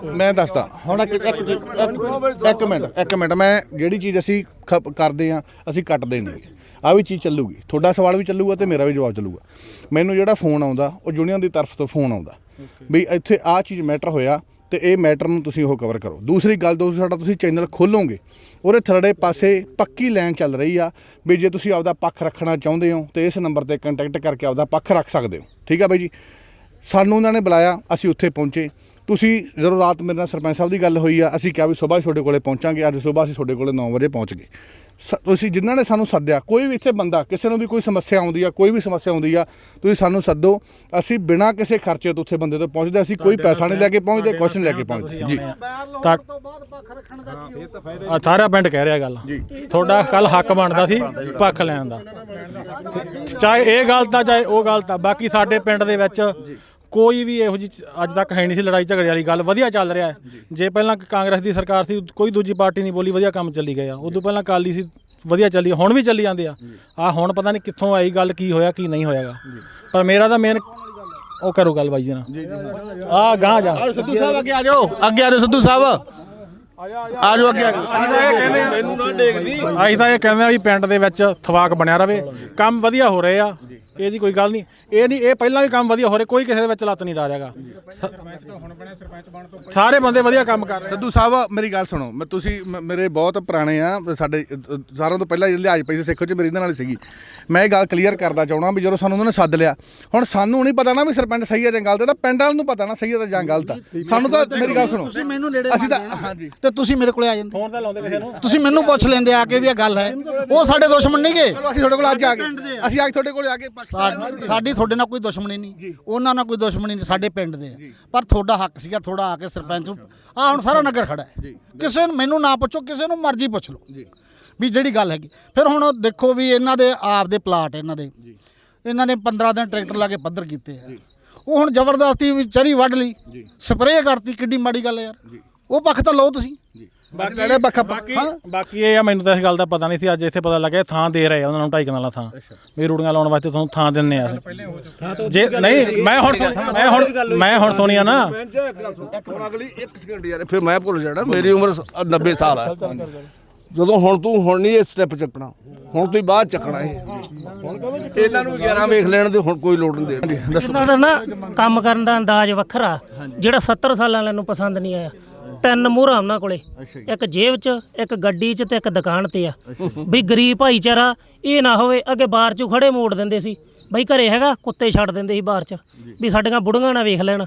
ਮੈਂ ਦੱਸਦਾ, ਹੁਣ ਇੱਕ ਇੱਕ ਇੱਕ- ਇੱਕ ਮਿੰਟ ਇੱਕ ਮਿੰਟ। ਮੈਂ ਜਿਹੜੀ ਚੀਜ਼ ਅਸੀਂ ਖ- ਕਰਦੇ ਆ ਅਸੀਂ ਕੱਟਦੇ ਨਹੀਂ। ਆ ਵੀ ਚੀਜ਼ ਚੱਲੂਗੀ। ਤੁਹਾਡਾ ਸਵਾਲ ਵੀ ਚੱਲੂਗਾ ਤੇ ਮੇਰਾ ਵੀ ਜਵਾਬ ਚੱਲੂਗਾ। ਮੈਨੂੰ ਜਿਹੜਾ ਫੋਨ ਆਉਂਦਾ, ਉਹ ਯੂਨੀਅਨ ਦੀ ਤਰਫ ਤੋਂ ਫੋਨ ਆਉਂਦਾ। ਵੀ ਇੱਥੇ ਆ ਚੀਜ਼ ਮੈਟਰ ਹੋਇਆ ਤੇ ਇਹ ਮੈਟਰ ਨੂੰ ਤੁਸੀਂ ਉਹ ਕਵਰ ਕਰੋ। ਦੂਸਰੀ ਗੱਲ ਦੋਸਤੋ ਸਾਡਾ ਤੁਸੀਂ ਚੈਨਲ ਖੋਲੋਗੇ, ਉਹਦੇ ਥਰੜੇ ਪਾਸੇ ਪੱਕੀ ਲਾਈਨ ਚੱਲ ਰਹੀ ਆ ਵੀ ਜੇ ਤੁਸੀਂ ਆਪਦਾ ਪੱਖ ਰੱਖਣਾ ਚਾਹੁੰਦੇ ਹੋ ਤੇ ਇਸ ਨੰਬਰ ਤੇ ਕੰਟੈਕਟ ਕਰਕੇ ਆਪਦਾ ਪੱਖ ਰੱਖ ਸਕਦੇ ਹੋ। ਠੀਕ ਆ ਬਾਈ ਜੀ? ਸਾਨੂੰ ਉਹਨਾਂ ਨੇ ਬੁਲਾਇਆ, ਅਸੀਂ ਉੱਥੇ ਪਹੁੰਚੇ। ਤੁਸੀਂ ਜਦੋਂ ਰਾਤ ਮੇਰੇ ਨਾਲ ਸਰਪੰਚ ਸਾਹਿਬ ਦੀ ਗੱਲ ਹੋਈ ਆ ਅਸੀਂ ਕਿਹਾ ਵੀ ਸਵੇਰ ਤੁਹਾਡੇ ਕੋਲੇ ਪਹੁੰਚਾਂਗੇ ਅੱਜ ਸਵੇਰ ਅਸੀਂ ਤੁਹਾਡੇ ਕੋਲੇ 9 ਵਜੇ ਪਹੁੰਚ ਗਏ ਤੁਸੀਂ ਜਿਨ੍ਹਾਂ ਨੇ ਸਾਨੂੰ ਸੱਦਿਆ ਕੋਈ ਵੀ ਇੱਥੇ ਬੰਦਾ ਕਿਸੇ ਨੂੰ ਵੀ ਕੋਈ ਸਮੱਸਿਆ ਆਉਂਦੀ ਆ ਕੋਈ ਵੀ ਸਮੱਸਿਆ ਆਉਂਦੀ ਆ ਤੁਸੀਂ ਸਾਨੂੰ ਸੱਦੋ। ਅਸੀਂ ਬਿਨਾਂ ਕਿਸੇ ਖਰਚੇ ਤੋਂ ਉੱਥੇ ਬੰਦੇ ਤੋਂ ਪਹੁੰਚਦੇ ਅਸੀਂ ਕੋਈ ਪੈਸਾ ਨਹੀਂ ਲੈ ਕੇ ਪਹੁੰਚਦੇ ਕੁਛ ਨਹੀਂ ਲੈ ਕੇ ਪਹੁੰਚਦੇ। ਜੀ। ਤਾਂ ਆ। ਸਾਰਾ ਪਿੰਡ ਕਹਿ ਰਿਹਾ ਗੱਲ। ਤੁਹਾਡਾ ਕੱਲ ਹੱਕ ਬਣਦਾ ਸੀ ਪੱਖ ਲੈਣ ਦਾ। ਚਾਹੇ ਇਹ ਗੱਲ ਤਾਂ ਚਾਹੇ ਉਹ ਗੱਲ ਤਾਂ ਬਾਕੀ ਸਾਡੇ ਪਿੰਡ ਦੇ ਵਿੱਚ ਕੋਈ ਵੀ ਇਹੋ ਜੀ ਅੱਜ ਤੱਕ ਹੈ ਨਹੀਂ ਸੀ ਲੜਾਈ ਝਗੜੇ ਵਾਲੀ ਗੱਲ। ਵਧੀਆ ਚੱਲ ਰਿਹਾ ਹੈ। ਜੇ। ਪਹਿਲਾਂ ਕਾਂਗਰਸ ਦੀ ਸਰਕਾਰ ਸੀ ਕੋਈ ਦੂਜੀ ਪਾਰਟੀ ਨਹੀਂ ਬੋਲੀ ਵਧੀਆ ਕੰਮ ਚੱਲੀ ਗਿਆ। ਉਦੋਂ ਪਹਿਲਾਂ ਕਾਲੀ ਸੀ ਵਧੀਆ ਚੱਲੀ ਹੁਣ ਵੀ ਚੱਲੀ ਜਾਂਦੇ ਆ। ਆ ਹੁਣ ਪਤਾ ਨਹੀਂ ਕਿੱਥੋਂ ਆਈ ਗੱਲ ਕੀ ਹੋਇਆ ਕੀ ਨਹੀਂ ਹੋਇਆਗਾ। ਪਰ ਮੇਰਾ ਤਾਂ ਮੇਨ ਉਹ ਕਰੋ ਗੱਲ ਬਾਈ ਜੀ ਨਾਲ। ਆ ਗਾਂ ਜਾ। ਸਿੱਧੂ ਸਾਹਿਬ ਅੱਗੇ ਆ ਜਾਓ। ਅੱਗੇ ਆ ਜਾਓ ਸਿੱਧੂ ਸਾਹਿਬ। ਆ ਜਾਓ ਅੱਗੇ ਆ। ਜਾਓ ਅਸੀਂ ਤਾਂ ਇਹ ਕਹਿੰਦੇ ਆ ਵੀ ਪਿੰਡ ਦੇ ਵਿੱਚ ਥਵਾਕ ਬਣਿਆ ਰਵੇ। ਕੰਮ ਵਧੀਆ ਹੋ ਰਹੇ ਆ। ਇਹ ਜੀ ਕੋਈ ਗੱਲ ਨਹੀਂ। ਇਹ ਨਹੀਂ ਇਹ ਪਹਿਲਾਂ ਵੀ ਕੰਮ ਵਧੀਆ ਹੋ ਰਿਹਾ। ਕੋਈ ਕਿਸੇ ਦੇ ਵਿੱਚ ਲੱਤ ਨਹੀਂ ਡਾ ਰਿਹਾਗਾ। ਸਾਰੇ ਬੰਦੇ ਵਧੀਆ ਕੰਮ ਕਰ ਰਹੇ ਸਿੱਧੂ ਸਾਹਿਬ ਮੇਰੀ ਗੱਲ ਸੁਣੋ। ਮੈਂ ਤੁਸੀਂ ਮ- ਮੇਰੇ ਬਹੁਤ ਪੁਰਾਣੇ ਆ। ਸਾਡੇ ਅ, ਸਾਰਿਆਂ ਤੋਂ ਪਹਿਲਾਂ ਜਿਹੜੀ ਲਿਹਾਜ਼ ਪਈ ਸੀ ਸਿੱਖੋ ਚ ਮੇਰੀ ਇਹਨਾਂ ਨਾਲ ਹੀ ਸੀਗੀ। ਮੈਂ ਇਹ ਗੱਲ ਕਲੀਅਰ ਕਰਦਾ ਚਾਹਣਾ ਵੀ ਜਦੋਂ ਸਾਨੂੰ ਉਹਨਾਂ ਨੇ ਸੱਦ ਲਿਆ ਹੁਣ ਸਾਨੂੰ ਨਹੀਂ ਪਤਾ ਨਾ ਵੀ ਸਰਪੰਚ ਸਹੀ ਹੈ ਜਾਂ ਗਲਤ ਹੈ ਤਾਂ ਪਿੰਡ ਵਾਲਿਆਂ ਨੂੰ ਪਤਾ ਨਾ ਸਹੀ ਹੈ ਜਾਂ ਗਲਤ ਆ ਸਾਨੂੰ ਤਾਂ ਮੇਰੀ ਗੱਲ ਸੁਣੋ। ਤੁਸੀਂ ਮੈਨੂੰ ਨੇੜੇ ਅਸੀਂ ਤਾਂ। ਹਾਂਜੀ। ਤੇ ਤੁਸੀਂ ਮੇਰੇ ਕੋਲੇ ਆ ਜਾਂਦੇ। ਫੋਨ ਤਾਂ ਲਾਉਂਦੇ ਕਿਸੇ ਨੂੰ। ਤੁਸੀਂ ਮੈਨੂੰ ਪੁੱਛ ਲੈਂਦੇ ਆ ਕੇ ਵੀ ਇਹ ਗੱਲ ਹੈ। ਉਹ ਸਾਡੇ ਦੁਸ਼ਮਣ ਨਹੀਂਗੇ ਚਲੋ ਅਸੀਂ ਤੁਹਾਡੇ ਕੋਲ ਅੱਜ ਆ ਗਏ। ਅਸੀਂ ਅੱਜ ਤੁਹਾਡੇ ਕੋਲ ਆ ਕੇ ਸਾਡੀ ਤੁਹਾਡੇ ਨਾਲ ਕੋਈ ਦੁਸ਼ਮਣੀ ਨਹੀਂ। ਉਹਨਾਂ ਨਾਲ ਕੋਈ ਦੁਸ਼ਮਣੀ ਨਹੀਂ ਸਾਡੇ ਪਿੰਡ ਦੇ ਆ। ਪਰ ਤੁਹਾਡਾ ਹੱਕ ਸੀਗਾ ਥੋੜਾ ਆ ਕੇ ਸਰਪੰਚ ਆ ਹੁਣ ਸਾਰਾ ਨਗਰ ਖੜਾ ਹੈ। ਕਿਸੇ ਨੂੰ ਮੈਨੂੰ ਨਾ ਪੁੱਛੋ ਕਿਸੇ ਨੂੰ ਮਰਜ਼ੀ ਪੁੱਛ ਲਓ। ਵੀ ਜਿਹੜੀ ਗੱਲ ਹੈਗੀ। ਫਿਰ ਹੁਣ ਦੇਖੋ ਵੀ ਇਹਨਾਂ ਦੇ ਆਪ ਦੇ ਪਲਾਟ ਇਹਨਾਂ ਦੇ। ਇਹਨਾਂ ਨੇ 15 ਦਿਨ ਟਰੈਕਟਰ ਲਾ ਕੇ ਪੱਧਰ ਕੀਤੇ ਆ। ਉਹ ਹੁਣ ਜ਼ਬਰਦਸਤੀ ਵੀ ਚਰੀ ਵੱਢ ਲਈ। ਸਪਰੇਅ ਕਰਤੀ ਕਿੱਡੀ ਮਾੜੀ ਗੱਲ ਯਾਰ। ਉਹ ਪੱਖ ਤਾਂ ਲਓ ਤੁਸੀਂ। ਬਾਕੀ ਕਿਹੜੇ ਪੱਖ ਬਾਕੀ ਬਾਕੀ ਇਹ ਆ ਮੈਨੂੰ ਤਾਂ ਇਸ ਗੱਲ ਦਾ ਪਤਾ ਨਹੀਂ ਸੀ। ਅੱਜ ਇੱਥੇ ਪਤਾ ਲੱਗਿਆ ਥਾਂ ਦੇ ਰਹੇ ਆ ਉਹਨਾਂ ਨੂੰ ਢਾਈ ਕਨਾਲਾਂ ਥਾਂ। ਵੀ ਰੂੜੀਆਂ ਲਾਉਣ ਵਾਸਤੇ ਤੁਹਾਨੂੰ ਥਾਂ ਦਿੰਨੇ ਆ ਜੇ ਨਹੀਂ ਮੈਂ ਹੁਣ ਮੈਂ ਹੁਣ ਮੈਂ ਹੁਣ ਸੁਣੀ ਆ ਨਾ। ਹੁਣ ਅਗਲੀ 1 ਸਕਿੰਟ ਯਾਰ ਫਿਰ ਮੈਂ ਭੁੱਲ ਜਾਣਾ। ਮੇਰੀ ਉਮਰ ਸ- 90 ਸਾਲ ਹੈ ਜਦੋਂ ਹੁਣ ਤੂੰ ਹੁਣ ਨਹੀਂ ਇਹ ਸਟੈਪ ਚੱਕਣਾ, ਹੁਣ ਤੂੰ ਬਾਅਦ ਚੱਕਣਾ ਇਹ। ਇਹਨਾਂ ਨੂੰ 11 ਵੇਖ ਲੈਣ ਦੇ ਹੁਣ ਕੋਈ ਲੋੜ ਨਹੀਂ ਦੇ ਇਹਨਾਂ ਦਾ ਨਾ ਕੰਮ ਕਰਨ ਦਾ ਅੰਦਾਜ਼ ਵੱਖਰਾ, ਜਿਹੜਾ 70 ਸਾਲਾਂ ਵਾਲਿਆਂ ਨੂੰ ਪਸੰਦ ਨਹੀਂ ਆਇਆ। ਤਿੰਨ ਮੂਹਰਾਂ ਉਹਨਾਂ ਕੋਲੇ, ਇੱਕ ਜੇਬ 'ਚ, ਇੱਕ ਗੱਡੀ 'ਚ ਤੇ ਇੱਕ ਦੁਕਾਨ ਤੇ ਆ। ਵੀ ਗਰੀਬ ਭਾਈਚਾਰਾ, ਇਹ ਨਾ ਹੋਵੇ, ਅੱਗੇ ਬਾਹਰ 'ਚੋਂ ਖੜੇ ਮੋੜ ਦਿੰਦੇ ਸੀ। ਬਈ ਘਰੇ ਹੈਗਾ ਕੁੱਤੇ ਛੱਡ ਦਿੰਦੇ ਸੀ ਬਾਹਰ 'ਚ ਵੀ ਸਾਡੀਆਂ ਬੁੜੀਆਂ ਨਾ ਵੇਖ ਲੈਣ।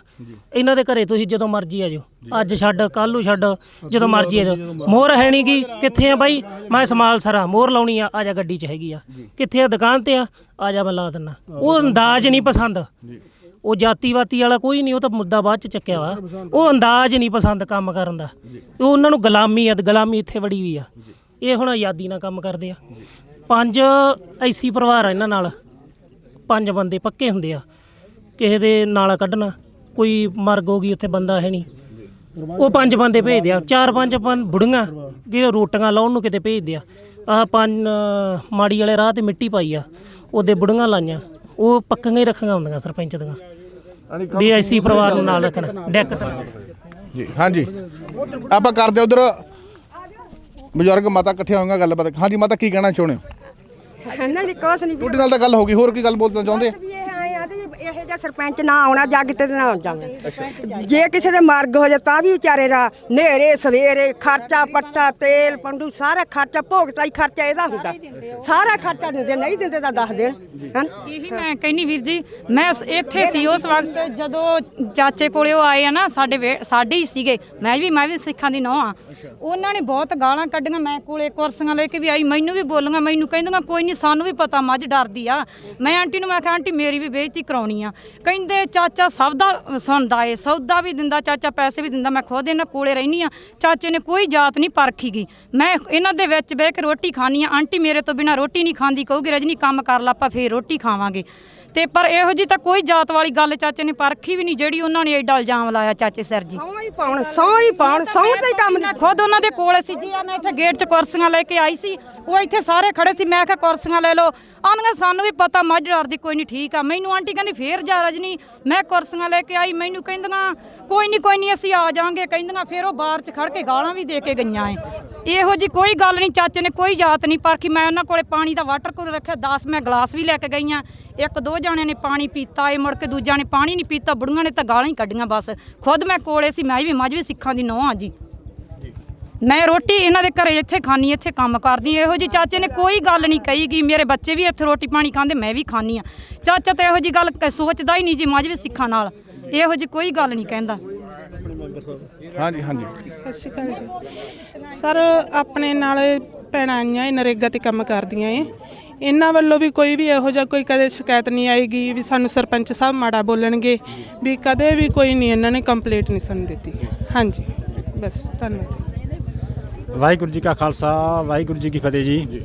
ਇਹਨਾਂ ਦੇ ਘਰੇ ਤੁਸੀਂ ਜਦੋਂ ਮਰਜ਼ੀ ਆ ਜਾਓ ਅੱਜ ਛੱਡ ਕੱਲ ਨੂੰ ਛੱਡ ਜਦੋਂ ਮਰਜ਼ੀ ਆ ਜਾਓ ਮੋਹਰ ਹੈ ਨਹੀਂ ਗੀ ਕਿੱਥੇ ਆ ਬਾਈ? ਮੈਂ ਸਮਾਲ ਸਰਾ ਮੋਹਰ ਲਾਉਣੀ ਆ ਆ ਜਾ ਗੱਡੀ 'ਚ ਹੈਗੀ ਆ। ਕਿੱਥੇ ਆ? ਦੁਕਾਨ ਤੇ ਆ। ਆ ਜਾ ਮੈਂ ਲਾ ਦਿੰਨਾ। ਉਹ ਅੰਦਾਜ਼ ਨਹੀਂ ਪਸੰਦ। ਉਹ ਜਾਤੀਵਾਤੀ ਵਾਲਾ ਕੋਈ ਨਹੀਂ ਉਹ ਤਾਂ ਮੁੱਦਾ ਬਾਅਦ ਚ ਚੱਕਿਆ ਵਾ। ਉਹ ਅੰਦਾਜ਼ ਨਹੀਂ ਪਸੰਦ ਕੰਮ ਕਰਨ ਦਾ। ਉਹ ਉਹਨਾਂ ਨੂੰ ਗੁਲਾਮੀ ਆ ਗੁਲਾਮੀ ਇੱਥੇ ਬੜੀ ਵੀ ਆ। ਇਹ ਹੁਣ ਆਜ਼ਾਦੀ ਨਾਲ ਕੰਮ ਕਰਦੇ ਆ। ਪੰਜ ਐਸੀ ਪਰਿਵਾਰ ਆ ਇਹਨਾਂ ਨਾਲ। ਪੰਜ ਬੰਦੇ ਪੱਕੇ ਹੁੰਦੇ ਆ। ਕਿਸੇ ਦੇ ਨਾਲਾ ਕੱਢਣਾ ਕੋਈ ਮਰਗ ਹੋ ਗਈ ਉੱਥੇ ਬੰਦਾ ਹੈ ਨਹੀਂ। ਉਹ ਪੰਜ ਬੰਦੇ ਭੇਜਦੇ ਆ। ਚਾਰ ਪੰਜ ਪੰ ਬੁੜੀਆਂ ਜਿਹੜੇ ਰੋਟੀਆਂ ਲਾਉਣ ਨੂੰ ਕਿਤੇ ਭੇਜਦੇ ਆ। ਆਹ ਪੰਜ ਮਾੜੀ ਵਾਲੇ ਰਾਹ ਤੇ ਮਿੱਟੀ ਪਾਈ ਆ। ਉਹਦੇ ਬੁੜੀਆਂ ਲਾਈਆਂ। ਉਹ ਪੱਕੀਆਂ ਹੀ ਰੱਖੀਆਂ ਹੁੰਦੀਆਂ ਸਰਪੰਚ ਦੀਆਂ। ਐਸੀ ਪਰਿਵਾਰ ਨੂੰ ਨਾਲ ਰੱਖਣਾ ਡੈਕ ਤੇ। ਜੀ ਹਾਂਜੀ। ਆਪਾਂ ਕਰਦੇ ਉਧਰ। ਬਜ਼ੁਰਗ ਮਾਤਾ ਇਕੱਠੀਆਂ ਹੋਈਆਂ ਗੱਲਬਾਤ। ਹਾਂਜੀ ਮਾਤਾ ਕੀ ਕਹਿਣਾ ਚਾਹੁੰਦੇ ਹੋ? ਇਹਨਾਂ ਦੀ ਕੁਛ ਨਹੀਂ ਤੁਹਾਡੇ ਨਾਲ ਤਾਂ ਗੱਲ ਹੋ ਗਈ ਹੋਰ ਕੀ ਗੱਲ ਬੋਲਣਾ ਚਾਹੁੰਦੇ? ਵੀ ਇਹ ਆਏ ਆ ਤੇ ਇਹੋ ਜਿਹਾ ਸਰਪੰਚ ਨਾ ਆਉਣਾ ਜੱਗ ਤੇ ਨਾ ਜਾਵੇ ਜੇ ਕਿਸੇ ਦੇ ਮਰਗ ਹੋ ਜਾ ਤਾਂ ਵੀ ਵਿਚਾਰੇ ਦਾ ਨੇਰੇ, ਸਵੇਰੇ ਖਰਚਾ ਪੱਟਾ ਤੇਲ, ਪੰਡੂ, ਸਾਰਾ ਖਰਚਾ ਭੋਗਤਾ ਹੀ ਖਰਚਾ ਇਹਦਾ ਹੁੰਦਾ। ਸਾਰਾ ਖਰਚਾ ਦਿੰਦੇ, ਨਹੀਂ ਦਿੰਦੇ ਤਾਂ ਦੱਸ ਦੇਣ ਹਨ ਇਹੀ ਮੈਂ ਕਹਿੰਨੀ ਵੀਰ ਜੀ, ਮੈਂ ਇੱਥੇ ਸੀ ਉਸ ਵਕਤ, ਜਦੋਂ ਚਾਚੇ ਕੋਲੇ ਉਹ ਆਏ ਆ ਨਾ, ਸਾਡੇ ਸਾਡੇ ਹੀ ਸੀਗੇ। ਮੈਂ ਵੀ ਮੈਂ ਵੀ ਸਿੱਖਾਂ ਦੀ ਨੌਂ ਆ। ਉਹਨਾਂ ਨੇ ਬਹੁਤ ਗਾਲਾਂ ਕੱਢੀਆਂ, ਮੈਂ ਕੋਲੇ ਕੁਰਸੀਆਂ ਲੈ ਕੇ ਵੀ ਆਈ, ਮੈਨੂੰ ਵੀ ਬੋਲੀਆਂ, ਮੈਨੂੰ ਕਹਿੰਦੀਆਂ, ਕੋਈ ਨਹੀਂ ਸਾਨੂੰ ਵੀ ਪਤਾ, ਮੱਝ ਡਰਦੀ ਆ। ਮੈਂ ਆਂਟੀ ਨੂੰ ਮੈਂ ਕਿਹਾ, ਆਂਟੀ, ਮੇਰੀ ਵੀ ਬੇਇੱਜ਼ਤੀ ਕਰਾਉਣੀ ਆ। ਕਹਿੰਦੇ ਚਾਚਾ ਸਭ ਦਾ ਸੁਣਦਾ ਏ, ਸੌਦਾ ਵੀ ਦਿੰਦਾ, ਚਾਚਾ ਪੈਸੇ ਵੀ ਦਿੰਦਾ, ਮੈਂ ਖੁਦ ਇਹਨਾਂ ਕੋਲੇ ਰਹਿਨੀ ਆ। ਚਾਚੇ ਨੇ ਕੋਈ ਜਾਤ ਨਹੀਂ ਪਰਖੀ ਗਈ ਮੈਂ ਇਹਨਾਂ ਦੇ ਵਿੱਚ ਬਹਿ ਕੇ ਰੋਟੀ ਖਾਣੀ ਆ। ਆਂਟੀ ਮੇਰੇ ਤੋਂ ਬਿਨਾ ਰੋਟੀ ਨਹੀਂ ਖਾਂਦੀ, ਕਹੂਗੀ, ਰਜਨੀ, ਕੰਮ ਕਰ ਲਾ, ਆਪਾਂ ਫੇਰ ਰੋਟੀ ਖਾਵਾਂਗੇ। ਤੇ ਪਰ ਇਹੋ ਜੀ ਤਾਂ ਕੋਈ ਜਾਤ ਵਾਲੀ ਗੱਲ ਚਾਚੇ ਨੇ ਪਰਖੀ ਵੀ ਨਹੀਂ ਜਿਹੜੀ ਉਹਨਾਂ ਨੇ ਐਡਾ ਇਲਜ਼ਾਮ ਲਾਇਆ ਚਾਚੇ ਸਰ ਜੀ। ਸੌਂ ਹੀ ਪਾਉਣ ਸੌਂ ਹੀ ਪਾਉਣ ਸੌਂ ਤੇ ਕੰਮ ਮੈਂ ਖੁਦ ਉਹਨਾਂ ਦੇ ਕੋਲ ਸੀ ਜੀ ਮੈਂ ਇੱਥੇ ਗੇਟ 'ਚ ਕੁਰਸੀਆਂ ਲੈ ਕੇ ਆਈ ਸੀ ਉਹ ਇੱਥੇ ਸਾਰੇ ਖੜੇ ਸੀ ਮੈਂ ਕਿਹਾ ਕੁਰਸੀਆਂ ਲੈ ਲਓ। ਆਂਦੀਆਂ ਸਾਨੂੰ ਵੀ ਪਤਾ ਮੱਝ ਡਰਦੀ ਕੋਈ ਨਹੀਂ ਠੀਕ ਆ। ਮੈਨੂੰ ਆਂਟੀ ਕਹਿੰਦੀ ਫੇਰ ਜਾ ਰਜਨੀ ਮੈਂ ਕੁਰਸੀਆਂ ਲੈ ਕੇ ਆਈ ਮੈਨੂੰ ਕਹਿੰਦੀਆਂ ਕੋਈ ਨਹੀਂ ਕੋਈ ਨਹੀਂ ਅਸੀਂ ਆ ਜਾਾਂਗੇ ਕਹਿੰਦੀਆਂ ਫੇਰ ਉਹ ਬਾਹਰ 'ਚ ਖੜ ਕੇ ਗਾਲਾਂ ਵੀ ਦੇ ਕੇ ਗਈਆਂ ਏ। ਇਹੋ ਜੀ ਕੋਈ ਗੱਲ ਨਹੀਂ ਚਾਚੇ ਨੇ ਕੋਈ ਜਾਤ ਨਹੀਂ ਪਰਖੀ ਮੈਂ ਉਹਨਾਂ ਕੋਲੇ ਪਾਣੀ ਦਾ ਵਾਟਰ ਕੂਲਰ ਰੱਖਿਆ 10 ਮੈਂ ਗਲਾਸ ਵੀ ਲੈ ਕੇ ਗਈਆਂ ਇੱਕ ਦੋ ਜਾਣਿਆਂ ਨੇ ਪਾਣੀ ਪੀਤਾ ਏ ਮੁੜ ਕੇ ਦੂਜਾ ਨੇ ਪਾਣੀ ਨਹੀਂ ਪੀਤਾ ਬੁੜੀਆਂ ਨੇ ਤਾਂ ਗਾਲਾਂ ਹੀ ਕੱਢੀਆਂ ਬਸ। ਖੁਦ ਮੈਂ ਕੋਲੇ ਸੀ ਮੈਂ ਵੀ ਮੱਝ ਵੀ ਸਿੱਖਾਂ ਦੀ ਨੌਂ ਆ ਜੀ। ਮੈਂ ਰੋਟੀ ਇਹਨਾਂ ਦੇ ਘਰੇ ਇੱਥੇ ਖਾਣੀ ਇੱਥੇ ਕੰਮ ਕਰਦੀ ਇਹੋ ਜੀ ਚਾਚੇ ਨੇ ਕੋਈ ਗੱਲ ਨਹੀਂ ਕਹੀ ਗਈ ਮੇਰੇ ਬੱਚੇ ਵੀ ਇੱਥੇ ਰੋਟੀ ਪਾਣੀ ਖਾਂਦੇ ਮੈਂ ਵੀ ਖਾਣੀ ਆ ਚਾਚਾ ਤਾਂ ਇਹੋ ਜੀ ਗੱਲ ਕ- ਸੋਚਦਾ ਹੀ ਨਹੀਂ ਜੀ ਮੱਝ ਵੀ ਸਿੱਖਾਂ ਨਾਲ। ਇਹੋ ਜੀ ਕੋਈ ਗੱਲ ਨਹੀਂ ਕਹਿੰਦਾ। ਹਾਂਜੀ ਹਾਂਜੀ। ਸਤਿ ਸ਼੍ਰੀ ਅਕਾਲ ਜੀ। ਸਰ ਆਪਣੇ ਨਾਲ ਭੈਣਾਂ ਆਈਆਂ ਇਹ ਨਰੇਗਾ ਤੇ ਕੰਮ ਕਰਦੀਆਂ ਏ। ਇਹਨਾਂ ਵੱਲੋਂ ਵੀ ਕੋਈ ਵੀ ਇਹੋ ਜਿਹਾ ਕੋਈ ਕਦੇ ਸ਼ਿਕਾਇਤ ਨਹੀਂ ਆਏਗੀ ਵੀ ਸਾਨੂੰ ਸਰਪੰਚ ਸਾਹਿਬ ਮਾੜਾ ਬੋਲਣਗੇ ਵੀ ਕਦੇ ਵੀ ਕੋਈ ਨਹੀਂ ਇਹਨਾਂ ਨੇ ਕੰਪਲੀਟ ਨਹੀਂ ਸਾਨੂੰ ਦਿੱਤੀ। ਹਾਂਜੀ ਬਸ ਧੰਨਵਾਦ। ਵਾਹਿਗੁਰੂ ਜੀ ਕਾ ਖਾਲਸਾ ਵਾਹਿਗੁਰੂ ਜੀ ਕੀ ਫਤਿਹ ਜੀ।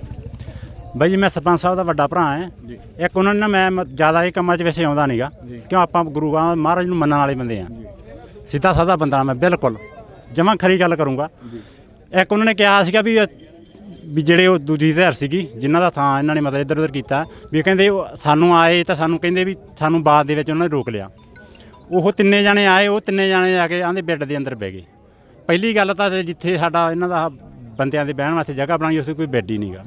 ਬਾਈ ਜੀ ਮੈਂ ਸਰਪੰਚ ਸਾਹਿਬ ਦਾ ਵੱਡਾ ਭਰਾ ਹਾਂ। ਇੱਕ ਉਹਨਾਂ ਨੇ ਮ- ਜ਼ਿਆਦਾ ਇਹ ਕੰਮਾਂ 'ਚ ਵੈਸੇ ਆਉਂਦਾ ਨਹੀਂਗਾ। ਕਿਉਂ ਆਪਾਂ ਗੁਰੂਆਂ ਮਹਾਰਾਜ ਨੂੰ ਮੰਨਣ ਵਾਲੇ ਬੰਦੇ ਆ ਸਿੱਧਾ ਸਾਦਾ ਬੰਦਾ ਮੈਂ ਬਿਲਕੁਲ। ਜਮਾਂ ਖਰੀ ਗੱਲ ਕਰੂੰਗਾ। ਇੱਕ ਉਹਨਾਂ ਨੇ ਕਿਹਾ ਸੀਗਾ ਵੀ ਵੀ ਜਿਹੜੇ ਉਹ ਦੂਜੀ ਧਿਰ ਸੀਗੀ ਜਿਨ੍ਹਾਂ ਦਾ ਥਾਂ ਇਹਨਾਂ ਨੇ ਮਤਲਬ ਇੱਧਰ ਉੱਧਰ ਕੀਤਾ ਵੀ ਕਹਿੰਦੇ ਉਹ ਸਾਨੂੰ ਆਏ ਤਾਂ ਸਾਨੂੰ ਕਹਿੰਦੇ ਵੀ ਸਾਨੂੰ ਬਾਅਦ ਦੇ ਵਿੱਚ ਉਹਨਾਂ ਨੇ ਰੋਕ ਲਿਆ। ਉਹ ਤਿੰਨੇ ਜਾਣੇ ਆਏ ਉਹ ਤਿੰਨੇ ਜਾਣੇ ਆ ਕੇ ਆਂਦੇ ਬੈੱਡ ਦੇ ਅੰਦਰ ਬਹਿ ਗਏ। ਪਹਿਲੀ ਗੱਲ ਤਾਂ ਜਿੱਥੇ ਸਾਡਾ ਇਹਨਾਂ ਦਾ ਬੰਦਿਆਂ ਦੇ ਬਹਿਣ ਵਾਸਤੇ ਜਗ੍ਹਾ ਬਣਾਈ ਉਸ ਕੋਈ ਬੈੱਡ ਹੀ ਨਹੀਂਗਾ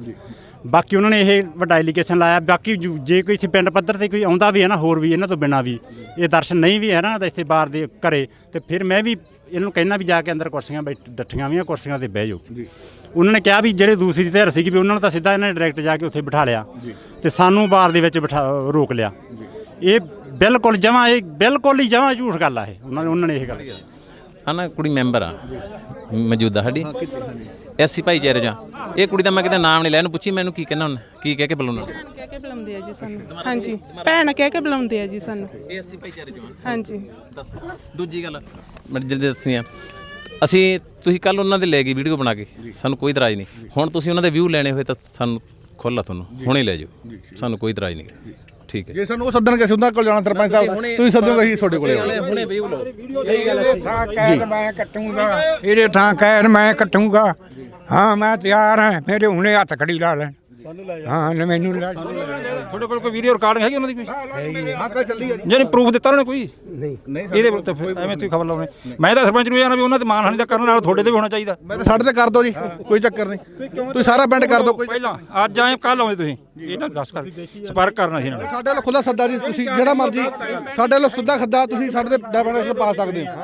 ਬਾਕੀ ਉਹਨਾਂ ਨੇ ਇਹ ਵੱਡਾ ਐਲੀਗੇਸ਼ਨ ਲਾਇਆ। ਬਾਕੀ ਜੋ- ਕੋਈ ਇੱਥੇ ਪਿੰਡ ਪੱਧਰ ਤੇ ਕੋਈ ਆਉਂਦਾ ਵੀ ਹੈ ਨਾ ਹੋਰ ਵੀ ਇਹਨਾਂ ਤੋਂ ਬਿਨਾ ਵੀ ਇਹ ਦਰਸ਼ਨ ਨਹੀਂ ਵੀ ਹੈ ਨਾ ਤਾਂ ਇੱਥੇ ਬਾਹਰ ਦੇ ਘਰੇ ਤੇ ਫਿਰ ਮੈਂ ਵੀ ਇਹਨੂੰ ਕਹਿਣਾ ਵੀ ਜਾ ਕੇ ਅੰਦਰ ਕੁਰਸੀਆਂ ਬੈਠ ਡੱਠੀਆਂ ਵੀਆਂ ਕੁਰਸੀਆਂ ਤੇ ਬਹਿ ਜਾਓ। ਉਹਨਾਂ ਨੇ ਕਿਹਾ ਵੀ ਜਿਹੜੇ ਦੂਸਰੀ ਧਿਰ ਸੀਗੀ ਵੀ ਉਹਨਾਂ ਨੂੰ ਤਾਂ ਸਿੱਧਾ ਇਹਨਾਂ ਨੇ ਡਾਇਰੈਕਟ ਜਾ ਕੇ ਉੱਥੇ ਬਿਠਾ ਲਿਆ ਤੇ ਸਾਨੂੰ ਬਾਰ ਦੇ ਵਿੱਚ ਬਿਠਾ ਰੋਕ ਲਿਆ। ਇਹ ਬਿਲਕੁਲ ਜਮਾਂ ਇਹ ਬਿਲਕੁਲ ਹੀ ਜਮਾਂ ਝੂਠ ਗੱਲ ਆ ਇਹ। ਉਹਨਾਂ ਨੇ ਉਹਨਾਂ ਨੇ ਇਹ ਗੱਲ ਆ ਨਾ ਕੁੜੀ ਮੈਂਬਰ ਆ। ਮੌਜੂਦਾ ਸਾਡੀ। ਐਸਸੀ ਭਾਈਚਾਰੇ ਜਾਂ ਇਹ ਕੁੜੀ ਦਾ ਮੈਂ ਕਿਤੇ ਨਾਮ ਨਹੀਂ ਲਿਆ ਇਹਨੂੰ ਪੁੱਛੀ ਮੈਨੂੰ ਕੀ ਕਹਿਣਾ ਹੁਣ ਕੀ ਕਹਿ ਕੇ ਬੁਲਾਉਣਾ ਕਹਿ ਕੇ ਬੁਲਾਉਂਦੇ ਆ ਜੀ ਸਾਨੂੰ। ਹਾਂਜੀ ਭੈਣ ਕਹਿ ਕੇ ਬੁਲਾਉਂਦੇ ਆ ਜੀ ਸਾਨੂੰ। ਇਹ ਐਸਸੀ ਭਾਈਚਾਰੇ ਚੋਂ ਹਾਂਜੀ। ਦੱਸ। ਦੂਜੀ ਗੱਲ ਮੈਂ ਜਿੱਦੇ ਦੱਸੀ ਆ। ਅਸੀਂ ਤੁਸੀਂ ਕੱਲ ਉਹਨਾਂ ਦੇ ਲੈ ਗਏ ਵੀਡੀਓ ਬਣਾ ਕੇ। ਸਾਨੂੰ ਕੋਈ ਇਤਰਾਜ਼ ਨਹੀਂ। ਹੁਣ ਤੁਸੀਂ ਉਹਨਾਂ ਦੇ ਵਿਊ ਲੈਣੇ ਹੋਏ ਤਾਂ ਸਾਨੂੰ ਖੁੱਲ੍ਹ ਆ ਤੁਹਾਨੂੰ। ਹੁਣੇ ਲੈ ਜਾਓ। ਸਾਨੂੰ ਕੋਈ ਇਤਰਾਜ਼ ਨਹੀਂ। ਠੀਕ ਹੈ। ਜੇ ਸਾਨੂੰ ਉਹ ਸੱਦਣ ਕੇ ਉਹਨਾਂ ਕੋਲ ਜਾਣਾ ਸਰਪੰਚ ਸਾਹਿਬ। ਤੁਸੀਂ ਸੱਦੋਗੇ ਅਸੀਂ ਤੁਹਾਡੇ ਕੋਲੇ। ਆਉਣਾ ਹੁਣੇ ਵਿਊ ਲਓ ਮੈਂ ਕੱਟੂਗਾ। ਇਹਦੇ ਥਾਂ ਕਹਿਰ ਮੈਂ ਕੱਟੂਗਾ। ਹਾਂ ਮੈਂ ਤਿਆਰ ਹਾਂ। ਮੇਰੇ ਹੁਣੇ ਹੱਥ ਖੜੀ ਲਾ ਲੈਣ। ਹਾਂ ਲੈ ਮੈਨੂੰ ਲੈ ਤੁਹਾਡੇ ਕੋਲ ਕੋਈ ਵੀਡੀਓ ਰਿਕਾਰਡਿੰਗ ਹੈਗੀ ਉਹਨਾਂ ਦੀ ਕੋਈ? ਹਾਂ ਕੱਲ ਚੱਲੀ ਆ ਜਿਹਨੇ ਪ੍ਰੂਫ ਦਿੱਤਾ ਉਹਨਾਂ ਕੋਈ? ਨਹੀਂ। ਇਹਦੇ ਤੇ ਫਿਰ ਐਵੇਂ ਤੁਸੀਂ ਖਬਰ ਲਾਉਣੇ। ਮੈਂ ਤਾਂ ਸਰਪੰਚ ਨੂੰ ਆਣਾ ਵੀ ਉਹਨਾਂ ਤੇ ਮਾਨਹਾਨੀ ਦਾ ਕਰਨ ਨਾਲ ਤੁਹਾਡੇ ਤੇ ਵੀ ਹੋਣਾ ਚਾਹੀਦਾ। ਮੈਂ ਤਾਂ ਸਾਡੇ ਤੇ ਕਰ ਦੋ ਜੀ ਕੋਈ ਚੱਕਰ ਨਹੀਂ। ਤੁਸੀਂ ਸਾਰਾ ਪਿੰਡ ਕਰ ਦੋ ਕੋਈ ਪਹਿਲਾਂ ਅੱਜ ਆਏ ਕੱਲ ਆਉਂਦੇ ਤੁਸੀਂ। ਇਹ ਨਾ ਦੱਸ ਕਰ ਸੰਪਰਕ ਕਰਨਾ ਸੀ ਇਹਨਾਂ ਨੇ। ਸਾਡੇ ਵੱਲੋਂ ਖੁੱਲਾ ਸੱਦਾ ਜੀ ਤੁਸੀਂ ਜਿਹੜਾ ਮਰਜ਼ੀ ਸਾਡੇ ਵੱਲੋਂ ਸਿੱਧਾ ਖੱਦਾ ਤੁਸੀਂ ਸਾਡੇ ਤੇ ਡੈਫੀਨੇਸ਼ਨ ਪਾ ਸਕਦੇ ਹੋ।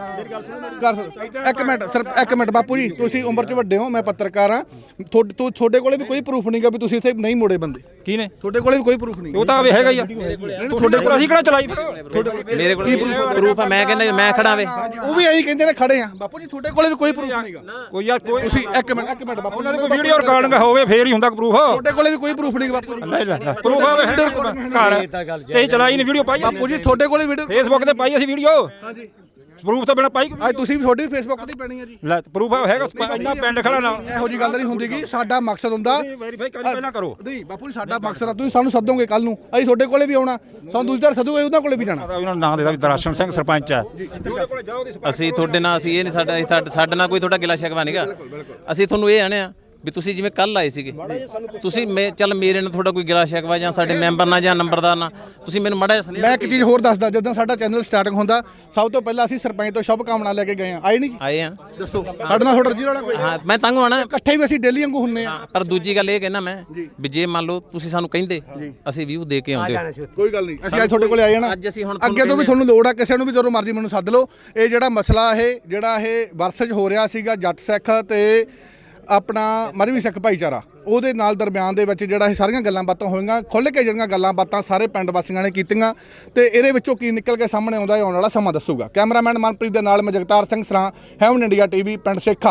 ਕਰ ਸਕਦੇ- ਇੱਕ ਮਿੰਟ ਸਰ ਇੱਕ ਮਿੰਟ ਬਾਪੂ ਜੀ ਤੁਸੀਂ ਉਮਰ 'ਚ ਵੱਡੇ ਹੋ ਮੈਂ ਪੱਤਰਕਾਰ ਹਾਂ। ਤੁਹਾਡੇ ਤੋਂ- ਤੁਹਾਡੇ ਕੋਲੇ ਵੀ ਕੋਈ ਪ੍ਰੂਫ ਨਹੀਂਗਾ ਵੀ ਤੁਸੀਂ ਇੱਥੇ ਨਹੀਂ ਮੋੜੇ ਬੰਦੇ। ਕੀ ਨੇ? ਤੁਹਾਡੇ ਕੋਲੇ ਵੀ ਕੋਈ ਪ੍ਰੂਫ ਨਹੀਂ ਉਹ ਤਾਂ ਹੈਗਾ ਹੀ ਆ। ਤੁਹਾਡੇ ਕੋਲ ਅਸੀਂ ਕਿਹੜਾ ਚਲਾਈ ਮੇਰੇ ਕੋਲ ਪ੍ਰੂਫ ਆ? ਮੈਂ ਕਹਿੰਦਾ ਮੈਂ ਖੜਾ ਵੇ। ਉਹ ਵੀ ਐਂ ਕਹਿੰਦੇ ਨੇ ਖੜੇ ਆ। ਬਾਪੂ ਜੀ ਤੁਹਾਡੇ ਕੋਲੇ ਵੀ ਕੋਈ ਪ੍ਰੂਫ ਨਹੀਂਗਾ ਕੋਈ ਯਾਰ ਕੋਈ ਤੁਸੀਂ ਇੱਕ ਮਿੰਟ ਇੱਕ ਮਿੰਟ ਬਾਪੂ ਉਹਨਾਂ ਦੇ ਕੋਈ ਵੀਡੀਓ ਰਿਕਾਰਡਿੰਗ ਹੋਵੇ ਫੇਰ ਹੀ ਹੁੰਦਾ ਪ੍ਰੂਫ ਤੁਹਾਡੇ ਕੋਲੇ ਵੀ ਕੋਈ ਪ੍ਰੂਫ ਨਹੀਂ ਬਾਪੂ ਜੀ। ਲੈ ਲੈ ਲੈ। ਪ੍ਰੂਫ ਘਰ। ਤੇ ਅਸੀਂ ਚਲਾਈ ਨਹੀਂ ਵੀਡੀਓ ਪਾਈ। ਬਾਪੂ ਜੀ ਤੁਹਾਡੇ ਕੋਲੇ ਵੀਡੀਓ ਫੇਸਬੁੱਕ ਤੇ ਪਾਈ ਅਸੀਂ ਵੀਡੀਓ ਹਾਂਜੀ। ਪ੍ਰੂਫ ਤਾਂ ਬਿਨਾ ਪਾਈ ਅੱਜ ਤੁਸੀਂ ਵੀ ਤੁਹਾਡੀ ਫੇਸਬੁੱਕ ਤੇ ਪੈਣੀ ਹੈ ਜੀ। ਲੈ ਪ੍ਰੂਫ ਹੈਗਾ। ਇੰਨਾ ਪਿੰਡ ਖੜਾ ਨਾ। ਇਹੋ ਜੀ ਗੱਲ ਨਹੀਂ ਹੁੰਦੀਗੀ ਸਾਡਾ ਮਕਸਦ ਹੁੰਦਾ ਵੈਰੀਫਾਈ ਕਰ ਪਹਿਲਾਂ ਕਰੋ। ਨਹੀਂ ਬਾਪੂ ਜੀ ਸਾਡਾ ਮਕਸਦ ਆ। ਤੁਸੀਂ ਸਾਨੂੰ ਸੱਦੋਗੇ ਕੱਲ ਨੂੰ। ਅਸੀਂ ਤੁਹਾਡੇ ਕੋਲੇ ਵੀ ਆਉਣਾ। ਸਾਨੂੰ ਦੂਜੀ ਤਰ੍ਹਾਂ ਸੱਦੋਗੇ ਉਹਨਾਂ ਕੋਲੇ ਵੀ ਜਾਣਾ। ਉਹਨਾਂ ਨੂੰ ਨਾਂ ਦੇਦਾ ਵੀ ਦਰਸ਼ਨ ਸਿੰਘ ਸਰਪੰਚ ਹੈ ਉਹਦੇ ਕੋਲੇ ਜਾਓ ਦੀ ਅਸੀਂ ਤੁਹਾਡੇ ਨਾਲ ਅਸੀਂ ਇਹ ਨਹੀਂ ਸਾਡਾ ਅਸੀਂ ਸਾਡੇ- ਨਾਲ ਕੋਈ ਤੁਹਾਡਾ ਗਿਲਾ ਸ਼ਿਕਵਾ ਨਹੀਂਗਾ ਅਸੀਂ ਤੁਹਾਨੂੰ ਇਹ ਆਣੇ ਆ। ਵੀ ਤੁਸੀਂ ਜਿਵੇਂ ਕੱਲ ਆਏ ਸੀਗੇ। ਤੁਸੀਂ ਮੈਂ ਚੱਲ ਮੇਰੇ ਨਾਲ ਤੁਹਾਡਾ ਕੋਈ ਗਿਲਾ ਸ਼ਿਕਵਾ ਜਾਂ ਸਾਡੇ ਮੈਂਬਰ ਨਾਲ ਜਾਂ ਨੰਬਰਦਾਰ ਨਾਲ ਤੁਸੀਂ ਮੈਨੂੰ ਮੜਾ ਜਿਹਾ ਸੁਨੇਹਾ ਮੈਂ ਇੱਕ ਚੀਜ਼ ਹੋਰ ਦੱਸਦਾ ਜਦੋਂ ਸਾਡਾ ਚੈਨਲ ਸਟਾਰਟਿੰਗ ਹੁੰਦਾ ਸਭ ਤੋਂ ਪਹਿਲਾਂ ਅਸੀਂ ਸਰਪੰਚ ਤੋਂ ਸ਼ੁਭ ਕਾਮਨਾ ਲੈ ਕੇ ਗਏ ਆ ਆਏ ਨਹੀਂ ਆਏ ਆ। ਦੱਸੋ ਸਾਡੇ ਨਾਲ ਤੁਹਾਡਾ ਜਿਹੜਾ ਕੋਈ? ਹਾਂ ਮੈਂ ਤੰਗ ਹੋਣਾ। ਇਕੱਠੇ ਵੀ ਅਸੀਂ ਡੇਲੀ ਵਾਂਗੂ ਹੁੰਨੇ ਆ। ਪਰ ਦੂਜੀ ਗੱਲ ਇਹ ਕਹਿਣਾ ਮੈਂ ਵੀ ਜੇ ਮੰਨ ਲਓ ਤੁਸੀਂ ਸਾਨੂੰ ਕਹਿੰਦੇ ਅਸੀਂ ਵਿਊ ਦੇ ਕੇ ਆਉਂਦੇ। ਕੋਈ ਗੱਲ ਨਹੀਂ ਅਸੀਂ ਅੱਜ ਤੁਹਾਡੇ ਕੋਲੇ ਆਏ ਆ ਨਾ ਅੱਜ ਅਸੀਂ ਹੁਣ ਅੱਗੇ ਤੋਂ ਵੀ ਤੁਹਾਨੂੰ ਲੋੜ ਆ ਕਿਸੇ ਨੂੰ ਵੀ ਜਦੋਂ ਮਰਜ਼ੀ ਮੈਨੂੰ ਸੱਦ ਲਓ। ਇਹ ਜਿਹੜਾ ਮਸਲਾ ਇਹ ਜਿਹੜਾ ਇਹ ਵਰਸਜ ਹੋ ਰਿਹਾ ਸੀਗਾ ਜੱਟ ਸਿੱਖ ਤੇ ਆਪਣਾ ਮਰਵੀ ਸਿੱਖ ਭਾਈਚਾਰਾ, ਉਹਦੇ ਨਾਲ ਦਰਮਿਆਨ ਦੇ ਵਿੱਚ ਜਿਹੜਾ ਇਹ ਸਾਰੀਆਂ ਗੱਲਾਂ ਬਾਤਾਂ ਹੋਈਆਂ, ਖੁੱਲ੍ਹ ਕੇ ਜਿਹੜੀਆਂ ਗੱਲਾਂ ਬਾਤਾਂ ਸਾਰੇ ਪਿੰਡ ਵਾਸੀਆਂ ਨੇ ਕੀਤੀਆਂ, ਤੇ ਇਹਦੇ ਵਿੱਚੋਂ ਕੀ ਨਿਕਲ ਕੇ ਸਾਹਮਣੇ ਆਉਂਦਾ ਇਹ ਆਉਣ ਵਾਲਾ ਸਮਾਂ ਦੱਸੂਗਾ। ਕੈਮਰਾਮੈਨ ਮਨਪ੍ਰੀਤ ਦੇ ਨਾਲ ਮੈਂ ਜਗਤਾਰ ਸਿੰਘ ਸਰਾਂ ਹੈਵਨ ਇੰਡੀਆ ਟੀਵੀ ਪਿੰਡ ਸੇਖਾ।